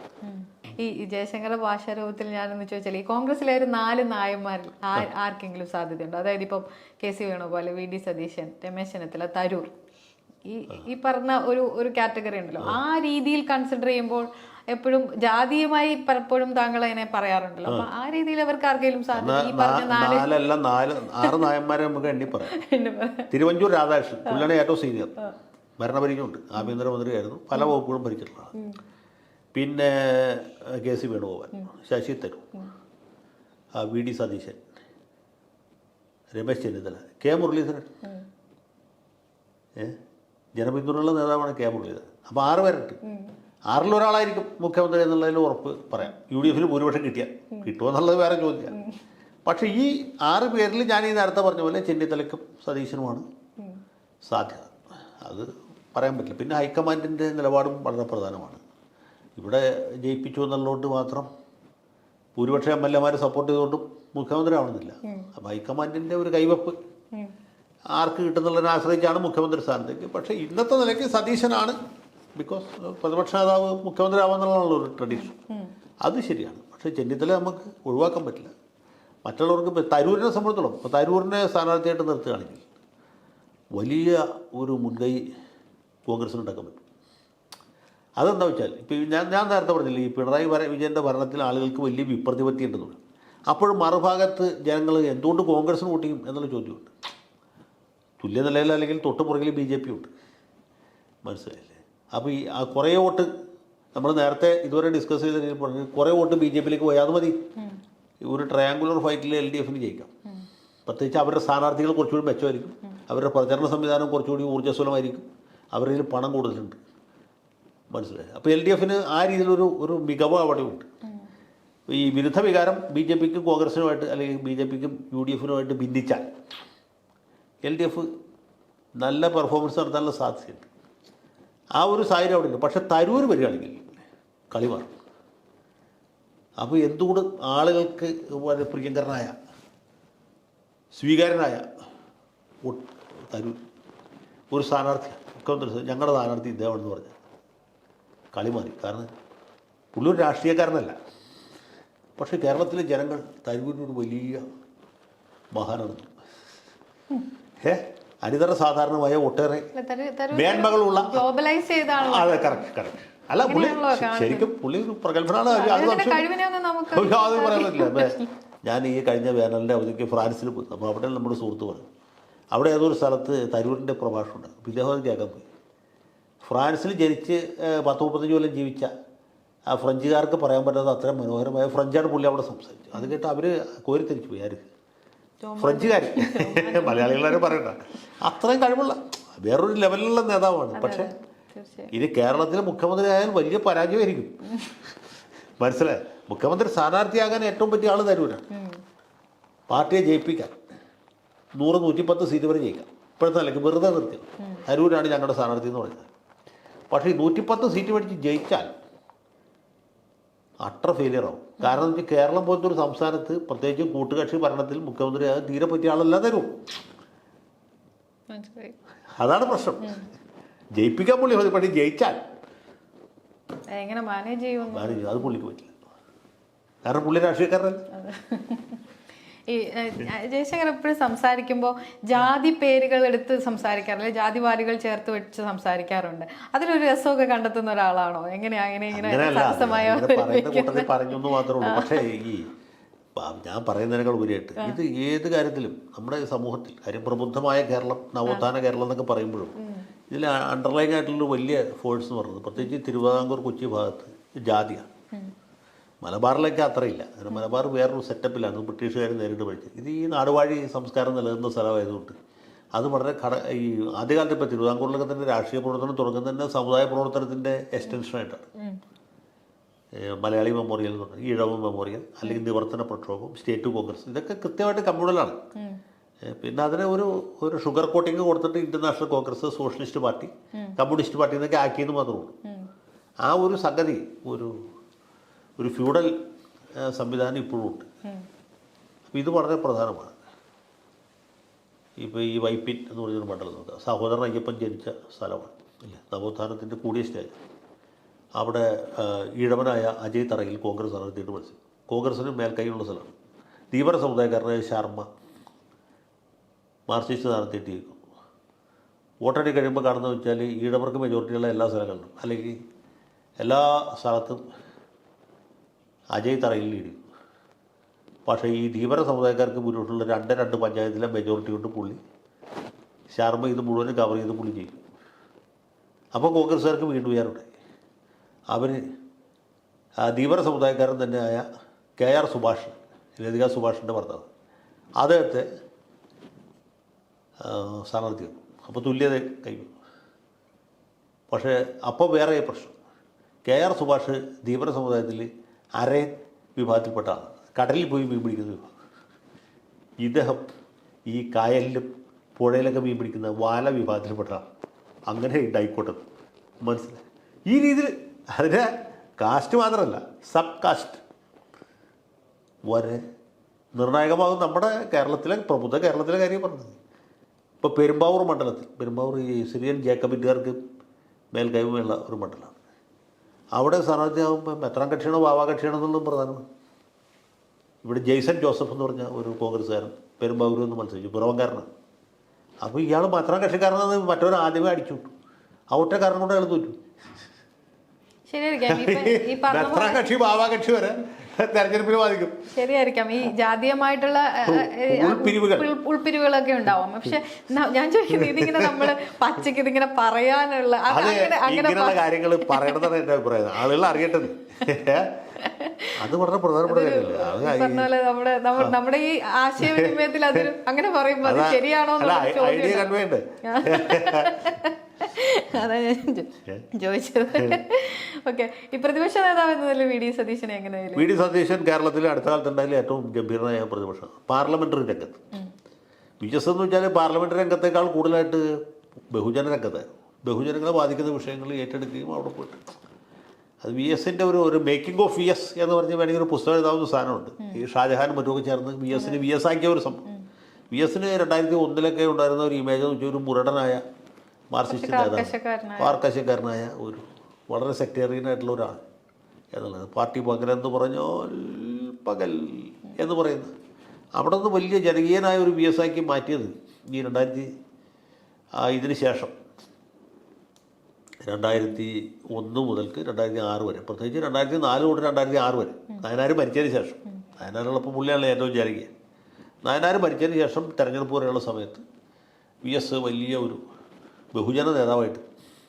Speaker 2: ഈ ജയശങ്കര ഭാഷാരൂപത്തിൽ ഞാനെന്ന് ചോദിച്ചാൽ ഈ കോൺഗ്രസിലെ ഒരു നാല് നായന്മാരിൽ ആർക്കെങ്കിലും സാധ്യതയുണ്ടോ? അതായത് ഇപ്പം കെ സി വേണുപോലെ വി ഡി സതീശൻ രമേശ് ചെന്നിത്തല തരൂർ. ഈ ഈ പറഞ്ഞ ഒരു ഒരു കാറ്റഗറി ഉണ്ടല്ലോ. ആ. രീതിയിൽ കൺസിഡർ ചെയ്യുമ്പോൾ എപ്പോഴും ജാതീയമായി പലപ്പോഴും താങ്കൾ അതിനെ പറയാറുണ്ടല്ലോ. അപ്പൊ ആ രീതിയിൽ അവർക്ക് ആർക്കെങ്കിലും
Speaker 1: നാലല്ല നാല് ആറ് നായന്മാരെ നമുക്ക് എണ്ണി പറയാം. <laughs> തിരുവഞ്ചൂർ രാധാകൃഷ്ണൻ പുള്ളിയാണ് ഏറ്റവും സീനിയർ. ഭരണപരിചയമുണ്ട്. ആഭ്യന്തരമന്ത്രിയായിരുന്നു. പല വകുപ്പുകളും ഭരിച്ചിട്ടുള്ളതാണ്. പിന്നെ കെ സി വേണുഗോപാൽ ശശി തരൂർ ആ, V D Satheesan Ramesh Chennithala K Muraleedharan. ഏ? ജനപിന്തുണയുള്ള നേതാവാണ് കെ മുരളീധരൻ. അപ്പോൾ ആറ് പേരുണ്ട്. ആറിലൊരാളായിരിക്കും മുഖ്യമന്ത്രി എന്നുള്ളതിൽ ഉറപ്പ് പറയാം. യു ഡി എഫിൽ ഭൂരിപക്ഷം കിട്ടിയാൽ കിട്ടുമോ എന്നുള്ളത് വേറെ ചോദ്യമാണ് പക്ഷേ ഈ ആറ് പേരിൽ ഞാൻ ഈ നേരത്തെ പറഞ്ഞ പോലെ ചെന്നിത്തലയ്ക്കും സതീശനുമാണ് സാധ്യത. അത് പറയാൻ പറ്റില്ല. പിന്നെ ഹൈക്കമാൻഡിന്റെ നിലപാടും വളരെ പ്രധാനമാണ്. ഇവിടെ ജയിപ്പിച്ചു എന്നുള്ളതുകൊണ്ട് മാത്രം ഭൂരിപക്ഷ എം എൽ എമാരെ സപ്പോർട്ട് ചെയ്തുകൊണ്ടും മുഖ്യമന്ത്രി ആവണമെന്നില്ല അപ്പോൾ ഹൈക്കമാൻഡിന്റെ ഒരു കൈവപ്പ്. ആർക്ക് കിട്ടുന്നുള്ളതിനെ ആശ്രയിച്ചാണ് മുഖ്യമന്ത്രി സ്ഥാനത്തേക്ക്. പക്ഷേ ഇന്നത്തെ നിലയ്ക്ക് സതീശനാണ് ബിക്കോസ് പ്രതിപക്ഷ നേതാവ് മുഖ്യമന്ത്രി ആവാന്നുള്ള ഒരു ട്രഡീഷൻ അത് ശരിയാണ്. പക്ഷേ ചെന്നിത്തല നമുക്ക് ഒഴിവാക്കാൻ പറ്റില്ല. മറ്റുള്ളവർക്ക് തരൂരിനെ സംബന്ധിച്ചോളം ഇപ്പോൾ തരൂരിനെ സ്ഥാനാർത്ഥിയായിട്ട് നിർത്തുകയാണെങ്കിൽ വലിയ ഒരു മുൻകൈ കോൺഗ്രസിന് ഉണ്ടാക്കാൻ പറ്റും. അതെന്താ വെച്ചാൽ ഇപ്പോൾ ഞാൻ ഞാൻ നേരത്തെ പറഞ്ഞില്ലേ ഈ പിണറായി വിജയന്റെ ഭരണത്തിൽ ആളുകൾക്ക് വലിയ വിപ്രതിപത്തി ഉണ്ടെന്ന് അപ്പോഴും മറുഭാഗത്ത് ജനങ്ങൾ എന്തുകൊണ്ട് കോൺഗ്രസ് വോട്ട് ചെയ്യും എന്നുള്ള ചോദ്യമുണ്ട്. തുല്യ നിലയിൽ അല്ലെങ്കിൽ തൊട്ട് പുറകിൽ ബി ജെ പി ഉണ്ട്. മനസ്സിലായില്ലേ? അപ്പോൾ ഈ ആ കുറേ വോട്ട് നമ്മൾ നേരത്തെ ഇതുവരെ ഡിസ്കസ് ചെയ്ത പറഞ്ഞു കുറേ വോട്ട് ബി ജെ പിയിലേക്ക് പോയാൽ അത് മതി. ഒരു ട്രയാങ്കുലർ ഫൈറ്റിൽ എൽ ഡി എഫിന് ജയിക്കാം. പ്രത്യേകിച്ച് അവരുടെ സ്ഥാനാർത്ഥികൾ കുറച്ചുകൂടി മെച്ചമായിരിക്കും. അവരുടെ പ്രചരണ സംവിധാനം കുറച്ചുകൂടി ഊർജസ്വലമായിരിക്കും. അവരുടെ പണം കൂടുതലുണ്ട്. മനസ്സിലായി. അപ്പോൾ എൽ ഡി എഫിന് ആ രീതിയിലൊരു ഒരു മികവ് അവിടെ ഉണ്ട് ഈ വിരുദ്ധ വികാരം ബി ജെ പിക്കും കോൺഗ്രസിനുമായിട്ട് അല്ലെങ്കിൽ ബി ജെ പിക്കും യു ഡി എഫിനുമായിട്ട് ഭിന്നിച്ചാൽ എൽ ഡി എഫ് നല്ല പെർഫോമൻസ് നടത്താനുള്ള സാധ്യതയുണ്ട്. ആ ഒരു സാഹചര്യം അവിടെ ഉണ്ട്. പക്ഷേ തരൂർ വരികയാണെങ്കിൽ കളി മാറും. അപ്പോൾ എന്തുകൊണ്ട് ആളുകൾക്ക് പ്രിയങ്കരനായ സ്വീകാരനായ തരൂർ? ഒരു സ്ഥാനാർത്ഥി മുഖ്യമന്ത്രി ഞങ്ങളുടെ സ്ഥാനാർത്ഥി ഇദ്ദേഹമാണെന്ന് പറഞ്ഞ് കളി മാറി കാരണം പുള്ളി ഒരു രാഷ്ട്രീയക്കാരനല്ല. പക്ഷേ കേരളത്തിലെ ജനങ്ങൾ തരൂരിനൊരു വലിയ മഹാനാണ് ഏ അനിതര സാധാരണമായ ഒട്ടേറെ മേന്മകളുള്ള അതെ കറക്റ്റ് കറക്റ്റ് അല്ല പുള്ളി ശരിക്കും പുള്ളി ഒരു പ്രഗത്ഭനാണ്. അത് പറയാൻ പറ്റില്ല ഞാൻ ഈ കഴിഞ്ഞ വേനലിന്റെ അവധിക്ക് ഫ്രാൻസിൽ പോയി. അപ്പോൾ അവിടെ നമ്മുടെ സുഹൃത്ത് പറഞ്ഞു അവിടെ ഏതോ ഒരു സ്ഥലത്ത് തരൂരിന്റെ പ്രഭാഷണം ഉണ്ട്. അപ്പോൾ ഇദ്ദേഹം കേൾക്കാൻ പോയി. ഫ്രാൻസിൽ ജനിച്ച് പത്ത് മുപ്പത്തഞ്ച് കൊല്ലം ജീവിച്ച ആ ഫ്രഞ്ചുകാർക്ക് പറയാൻ പറ്റാത്ത അത്ര മനോഹരമായ ഫ്രഞ്ചാണ് പുള്ളി അവിടെ സംസാരിച്ചു അത് കേട്ട് അവർ കോരിത്തിരിച്ചു പോയി. ആര്? ഫ്രഞ്ചുകാർ <laughs> മലയാളികളാരും പറയണ്ട. അത്രയും കഴിവുള്ള വേറൊരു ലെവലിലുള്ള നേതാവാണ്. പക്ഷേ ഇത് കേരളത്തിലെ മുഖ്യമന്ത്രി ആയാൽ വലിയ പരാജയമായിരിക്കും. മനസ്സിലായി? മുഖ്യമന്ത്രി സ്ഥാനാർത്ഥിയാകാൻ ഏറ്റവും പറ്റിയ ആൾ തരൂരാണ്. പാർട്ടിയെ ജയിപ്പിക്കാൻ. നൂറ് നൂറ്റിപ്പത്ത് സീറ്റ് വരെ ജയിക്കാം. ഇപ്പോഴത്തെ നിലയ്ക്ക് വെറുതെ നിർത്തി. തരൂരാണ് ഞങ്ങളുടെ സ്ഥാനാർത്ഥി എന്ന് പറയുന്നത് പക്ഷേ ഈ നൂറ്റിപ്പത്ത് സീറ്റ് മേടിച്ച് ജയിച്ചാൽ അട്ടർ ഫെയിലിയറാവും കാരണം എന്ന് വെച്ചാൽ കേരളം പോലത്തെ ഒരു സംസ്ഥാനത്ത് പ്രത്യേകിച്ച് കൂട്ടുകക്ഷി ഭരണത്തിൽ മുഖ്യമന്ത്രി അത് തീരെ പറ്റിയ ആളല്ല തരും. അതാണ് പ്രശ്നം. ജയിപ്പിക്കാൻ പുള്ളി മതി പക്ഷേ ജയിച്ചാൽ
Speaker 2: എങ്ങനെ മാനേജ് ചെയ്യും.
Speaker 1: മാനേജ് അത് പുള്ളിക്ക് പറ്റില്ല. കാരണം പുള്ളി രാഷ്ട്രീയക്കാരനല്ല.
Speaker 2: ഈ ജയശങ്കർ എപ്പോഴും സംസാരിക്കുമ്പോൾ ജാതി പേരുകൾ എടുത്ത് സംസാരിക്കാറില്ല ജാതി വാരികൾ ചേർത്ത് വെച്ച് സംസാരിക്കാറുണ്ട്. അതിലൊരു രസമൊക്കെ കണ്ടെത്തുന്ന ഒരാളാണോ? എങ്ങനെയാ അങ്ങനെ ഇങ്ങനെ
Speaker 1: മാത്രമേ പക്ഷേ ഈ ഞാൻ പറയുന്നതിനേക്കാൾ ഉപരിയായിട്ട് ഇത് ഏത് കാര്യത്തിലും നമ്മുടെ സമൂഹത്തിൽ കാര്യം പ്രബുദ്ധമായ കേരളം നവോത്ഥാന കേരളം എന്നൊക്കെ പറയുമ്പോഴും ഇതിൽ അണ്ടർലൈൻ ആയിട്ടുള്ള വലിയ ഫോഴ്സ് എന്ന് പറയുന്നത് പ്രത്യേകിച്ച് തിരുവിതാംകൂർ കൊച്ചി ഭാഗത്ത് ജാതിയാണ്. മലബാറിലേക്ക് അത്രയില്ല. കാരണം മലബാർ വേറൊരു സെറ്റപ്പിലാണ് ബ്രിട്ടീഷുകാർ നേരിട്ട് പഠിച്ചത്. ഇത് ഈ നാടുവാഴി സംസ്കാരം നിലനിന്ന സ്ഥലമായതുകൊണ്ട് അത് വളരെ കട ഈ ആദ്യകാലത്ത് ഇപ്പോൾ തിരുവിതാംകൂറിലൊക്കെ തന്നെ രാഷ്ട്രീയ പ്രവർത്തനം തുടങ്ങുന്നത് തന്നെ സമുദായ പ്രവർത്തനത്തിന്റെ എക്സ്റ്റൻഷനായിട്ടാണ് മലയാളി മെമ്മോറിയൽ എന്ന് പറഞ്ഞാൽ ഈഴവ് മെമ്മോറിയൽ അല്ലെങ്കിൽ നിവർത്തന പ്രക്ഷോഭം സ്റ്റേറ്റ് കോൺഗ്രസ് ഇതൊക്കെ കൃത്യമായിട്ട് കമ്മ്യൂണലാണ് പിന്നെ അതിനെ ഒരു ഒരു ഷുഗർ കോട്ടിങ് കൊടുത്തിട്ട് international Congress socialist party communist party എന്നൊക്കെ ആക്കിയെന്ന് മാത്രമേ ഉള്ളൂ. ആ ഒരു സംഗതി ഒരു ഒരു ഫ്യൂഡൽ സംവിധാനം ഇപ്പോഴും ഉണ്ട്. അപ്പോൾ ഇത് വളരെ പ്രധാനമാണ്. ഇപ്പോൾ ഈ വൈപ്പിൻ എന്ന് പറഞ്ഞൊരു മണ്ഡലം നോക്കുക. സഹോദരൻ അയ്യപ്പൻ ജനിച്ച സ്ഥലമാണ് അല്ലേ? നവോത്ഥാനത്തിന്റെ കൂടിയ സ്റ്റേജ്. അവിടെ ഈഴവനായ അജയ് തറയിൽ കോൺഗ്രസ് സ്ഥാനാർത്ഥിയിട്ട് മത്സരം കോൺഗ്രസിന് മേൽക്കൈയുള്ള സ്ഥലമാണ്. തീവ്ര സമുദായക്കാരനായ ശർമ്മ മാർസിസ്റ്റ് സ്ഥാനാർത്ഥിയിട്ട് വോട്ടടി കഴിയുമ്പോൾ കാണുന്നത് വെച്ചാൽ ഈഴവർക്ക് മെജോറിറ്റിയുള്ള എല്ലാ സ്ഥലങ്ങളിലും അല്ലെങ്കിൽ എല്ലാ സ്ഥലത്തും അജയ് തറയിൽ പക്ഷേ ഈ ധീവര സമുദായക്കാർക്ക് മുന്നോട്ടുള്ള രണ്ട് രണ്ട് പഞ്ചായത്തിലെ മെജോറിറ്റി കൊണ്ട് പുള്ളി. ശർമ്മ ഇത് മുഴുവനും കവർ ചെയ്ത് പുള്ളി ചെയ്യും. അപ്പോൾ കോൺഗ്രസ്സുകാർക്ക് വീണ്ടും ഉയരുണ്ടായി അവർ ധീവര സമുദായക്കാരൻ തന്നെയായ കെ ആർ സുഭാഷ് ലതിക സുഭാഷിന്റെ ഭർത്താവ്. അദ്ദേഹത്തെ സ്ഥാനാർത്ഥി അപ്പോൾ തുല്യത കൈവരും. പക്ഷേ അപ്പോൾ വേറെ പ്രശ്നം. കെ ആർ സുഭാഷ് ധീവര സമുദായത്തിൽ അരയൻ വിഭാഗത്തിൽപ്പെട്ടതാണ്? കടലിൽ പോയി മീൻ പിടിക്കുന്ന വിഭാഗം ഇദ്ദേഹം ഈ കായലിലും പുഴയിലൊക്കെ മീൻ പിടിക്കുന്ന വാല വിഭാഗത്തിൽപ്പെട്ടതാണ്. അങ്ങനെ ഉണ്ടായിക്കോട്ടത് മനസ്സിലായി? ഈ രീതിയിൽ അതിന്റെ കാസ്റ്റ് മാത്രമല്ല സബ് കാസ്റ്റ്. വരെ നിർണായകമാകും നമ്മുടെ കേരളത്തിലെ പ്രബുദ്ധ കേരളത്തിലെ കാര്യം പറഞ്ഞത്. ഇപ്പോൾ പെരുമ്പാവൂർ മണ്ഡലത്തിൽ പെരുമ്പാവൂർ ഈ സിറിയൻ ജേക്കബിറ്റുകാർക്ക് മേൽക്കൈമുള്ള ഒരു മണ്ഡലമാണ് അവിടെ സ്ഥാനാർത്ഥിയാകുമ്പോൾ എത്രാം കക്ഷിയാണോ വാവാ കക്ഷിയാണോ എന്നുള്ളതും പ്രധാനമാണ്. ഇവിടെ ജെയ്സൺ ജോസഫ് എന്ന് പറഞ്ഞ ഒരു കോൺഗ്രസ്സുകാരൻ പെരുമ്പാവൂരിൽ എന്ന് മത്സരിച്ചു പിറവങ്കാരനാണ് അപ്പോൾ ഇയാൾ എത്രാം കക്ഷിക്കാരനെന്ന് മറ്റവർ ആദ്യമേ അടിച്ചു വിട്ടു. ആ ഒറ്റ കാരണം കൊണ്ട് അയാൾ തോറ്റു. എത്രാം കക്ഷി വാവാ കക്ഷി വരെ തെരഞ്ഞെടുപ്പിൽ ബാധിക്കും.
Speaker 2: ശരിയായിരിക്കാം. ഈ ജാതീയമായിട്ടുള്ള ഉൾപിരിവുകളൊക്കെ ഉണ്ടാവും. പക്ഷെ ഞാൻ ചോദിക്കുന്നത് ഇതിങ്ങനെ നമ്മൾ പച്ചക്ക് ഇതിങ്ങനെ പറയാനുള്ള
Speaker 1: അങ്ങനെയുള്ള കാര്യങ്ങൾ പറയണമെന്നാണ് എന്റെ അഭിപ്രായം. ആളുകൾ അറിയട്ടെ അത് വളരെ പ്രധാനപ്പെട്ട
Speaker 2: നമ്മുടെ ഈ ആശയവിനിമയത്തിൽ അതൊരു <laughs> അങ്ങനെ
Speaker 1: പറയുമ്പോൾ
Speaker 2: ശരിയാണോ
Speaker 1: ഐഡിയ കൺവേ ഉണ്ട്. <laughs> <laughs> <laughs>
Speaker 2: അതാ ഞാൻ ചോദിച്ചത്. ഓക്കെ. ഈ പ്രതിപക്ഷ നേതാവ് വി ഡി സതീശനെ എങ്ങനെ
Speaker 1: വി ഡി സതീശൻ കേരളത്തിലെ അടുത്ത കാലത്തുണ്ടായാലും ഏറ്റവും ഗംഭീരനായ പ്രതിപക്ഷം. പാർലമെന്ററി രംഗത്ത്. വിശ്വസം എന്ന് വെച്ചാൽ പാർലമെന്ററി രംഗത്തേക്കാൾ കൂടുതലായിട്ട് ബഹുജന രംഗത്ത്. ബഹുജനങ്ങളെ ബാധിക്കുന്ന വിഷയങ്ങൾ ഏറ്റെടുക്കുകയും അവിടെ പോയിട്ട്. അത് വി എസിന്റെ ഒരു ഒരു മേക്കിംഗ് ഓഫ് വി എസ് എന്ന് പറഞ്ഞ് വേണമെങ്കിൽ ഒരു പുസ്തകം എഴുതാവുന്ന സാധനമുണ്ട്. ഈ ഷാജഹാൻ മറ്റുമൊക്കെ ചേർന്ന് വി എസിന് വി എസ് ആക്കിയ ഒരു സംഭവം. വി എസിന് രണ്ടായിരത്തി ഒന്നിലൊക്കെ ഉണ്ടായിരുന്ന ഒരു ഇമേജ് എന്ന് വെച്ചാൽ ഒരു മുരടനായ മാർക്സിസ്റ്റ് നേതാവ്. പാർക്കശക്കാരനായ ഒരു വളരെ സെക്ടേറിയനായിട്ടുള്ള ഒരാൾ എന്നുള്ളത് പാർട്ടി പകൽ എന്ന് പറഞ്ഞാൽ പകൽ എന്ന് പറയുന്നത്. അവിടെ നിന്ന് വലിയ ജനകീയനായ ഒരു വി എസ് ആക്കി മാറ്റിയത് ഈ രണ്ടായിരത്തി ഇതിന് ശേഷം. രണ്ടായിരത്തി ഒന്ന് മുതൽക്ക് രണ്ടായിരത്തി ആറ് വരെ. പ്രത്യേകിച്ച് രണ്ടായിരത്തി നാല് തൊട്ട് രണ്ടായിരത്തി ആറ് വരെ. നയനാർ മരിച്ചതിന് ശേഷം. നായനാരുള്ളപ്പോൾ പുള്ളിയാണ് ഏറ്റവും ജനകീയ. നയനാർ മരിച്ചതിന് ശേഷം തെരഞ്ഞെടുപ്പ് വരെയുള്ള സമയത്ത് വി എസ് വലിയ ഒരു ബഹുജന നേതാവായിട്ട്.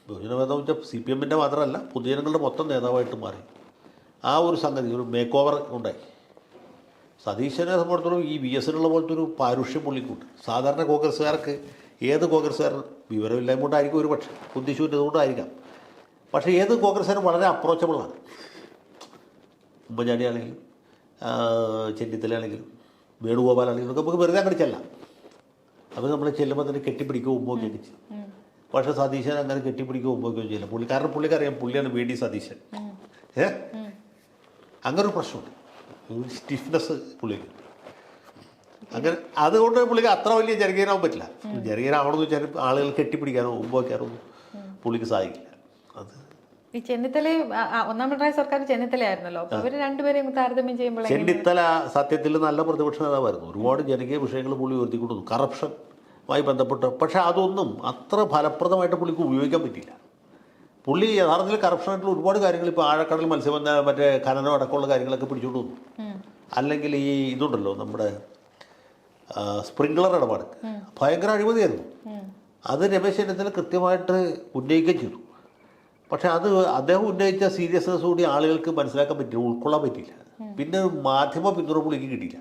Speaker 1: ബഹുജന നേതാവ് വെച്ചാൽ സി പി എമ്മിന്റെ മാത്രമല്ല പൊതുജനങ്ങളുടെ മൊത്തം നേതാവായിട്ട് മാറി. ആ ഒരു സംഗതി ഒരു മേക്ക് ഓവർ ഉണ്ടായി. സതീശനെ സംബന്ധിച്ചിടത്തോളം ഈ വി എസിനുള്ള പോലത്തെ ഒരു പാരുഷ്യം പുള്ളിക്കുണ്ട്. സാധാരണ കോൺഗ്രസ്സുകാർക്ക് ഏത് കോൺഗ്രസ്സുകാരൻ വിവരമില്ലായ്മ കൊണ്ടായിരിക്കും ഒരു പക്ഷേ ബുദ്ധിശൂന്യത കൊണ്ടായിരിക്കാം. പക്ഷേ ഏത് കോൺഗ്രസ്സുകാരും വളരെ അപ്രോച്ചബിളാണ് ഉമ്മൻചാണ്ടി ആണെങ്കിലും ചെന്നിത്തല ആണെങ്കിലും വേണുഗോപാലാണെങ്കിലും ഒക്കെ നമുക്ക് വെറുതെ അങ്ങോട്ട് ചെല്ലാം. അവർ നമ്മൾ ചെല്ലുമ്പോൾ തന്നെ കെട്ടിപ്പിടിക്കുക ഉമ്മൊക്കെ ചെയ്യും. പക്ഷേ സതീശൻ അങ്ങനെ കെട്ടിപ്പിടിക്കുക ഉമ്മൊക്കെ ചെയ്യില്ല. പുള്ളി കാരണം പുള്ളിക്കറിയാം പുള്ളിയാണ് വി ഡി സതീശൻ. ഏ? അങ്ങനെ ഒരു പ്രശ്നമുണ്ട് സ്റ്റിഫ്നെസ് പുള്ളിക്ക്. അങ്ങനെ അതുകൊണ്ട് പുള്ളിക്ക് അത്ര വലിയ ജനകീയനാവാൻ പറ്റില്ല. ജനകീയനാവണമെന്ന് വെച്ചാൽ ആളുകൾ കെട്ടിപ്പിടിക്കാനോ ഉമ്പോക്കാനോ ഒന്നും പുള്ളിക്ക് സാധിക്കില്ല. അത്
Speaker 2: ഈ ചെന്നിത്തല ഒന്നാം പിണറായി സർക്കാർ ചെന്നിത്തലയായിരുന്നല്ലോ. ആയിരുന്നല്ലോ അവർ രണ്ടുപേരെയും താരതമ്യം ചെയ്യുമ്പോൾ?
Speaker 1: ചെന്നിത്തല സത്യത്തിൽ നല്ല പ്രതിപക്ഷ നേതാവായിരുന്നു. ഒരുപാട് ജനകീയ വിഷയങ്ങൾ പുള്ളി ഉയർത്തിക്കൊണ്ടു കറപ്ഷനുമായി ബന്ധപ്പെട്ട്. പക്ഷേ അതൊന്നും അത്ര ഫലപ്രദമായിട്ട് പുള്ളിക്ക് ഉപയോഗിക്കാൻ പറ്റിയില്ല. പുള്ളി യഥാർത്ഥത്തിൽ കറപ്ഷനായിട്ടുള്ള ഒരുപാട് കാര്യങ്ങൾ ഇപ്പോൾ ആഴക്കടൽ മത്സ്യബന്ധന മറ്റേ ഖനനം അടക്കമുള്ള കാര്യങ്ങളൊക്കെ പിടിച്ചുകൊണ്ട് വന്നു. അല്ലെങ്കിൽ ഈ ഇതുണ്ടല്ലോ നമ്മുടെ സ്പ്രിംഗ്ലർ ഇടപാട്. ഭയങ്കര അഴിമതിയായിരുന്നു. അത് രമേശ് ചെന്നിത്തല കൃത്യമായിട്ട് ഉന്നയിക്കുകയും ചെയ്തു. പക്ഷേ അത് അദ്ദേഹം ഉന്നയിച്ച സീരിയസ്നെസ് കൂടി ആളുകൾക്ക് മനസ്സിലാക്കാൻ പറ്റില്ല ഉൾക്കൊള്ളാൻ പറ്റിയില്ല. പിന്നെ മാധ്യമ പിന്തുണ പുള്ളിക്ക് കിട്ടിയില്ല.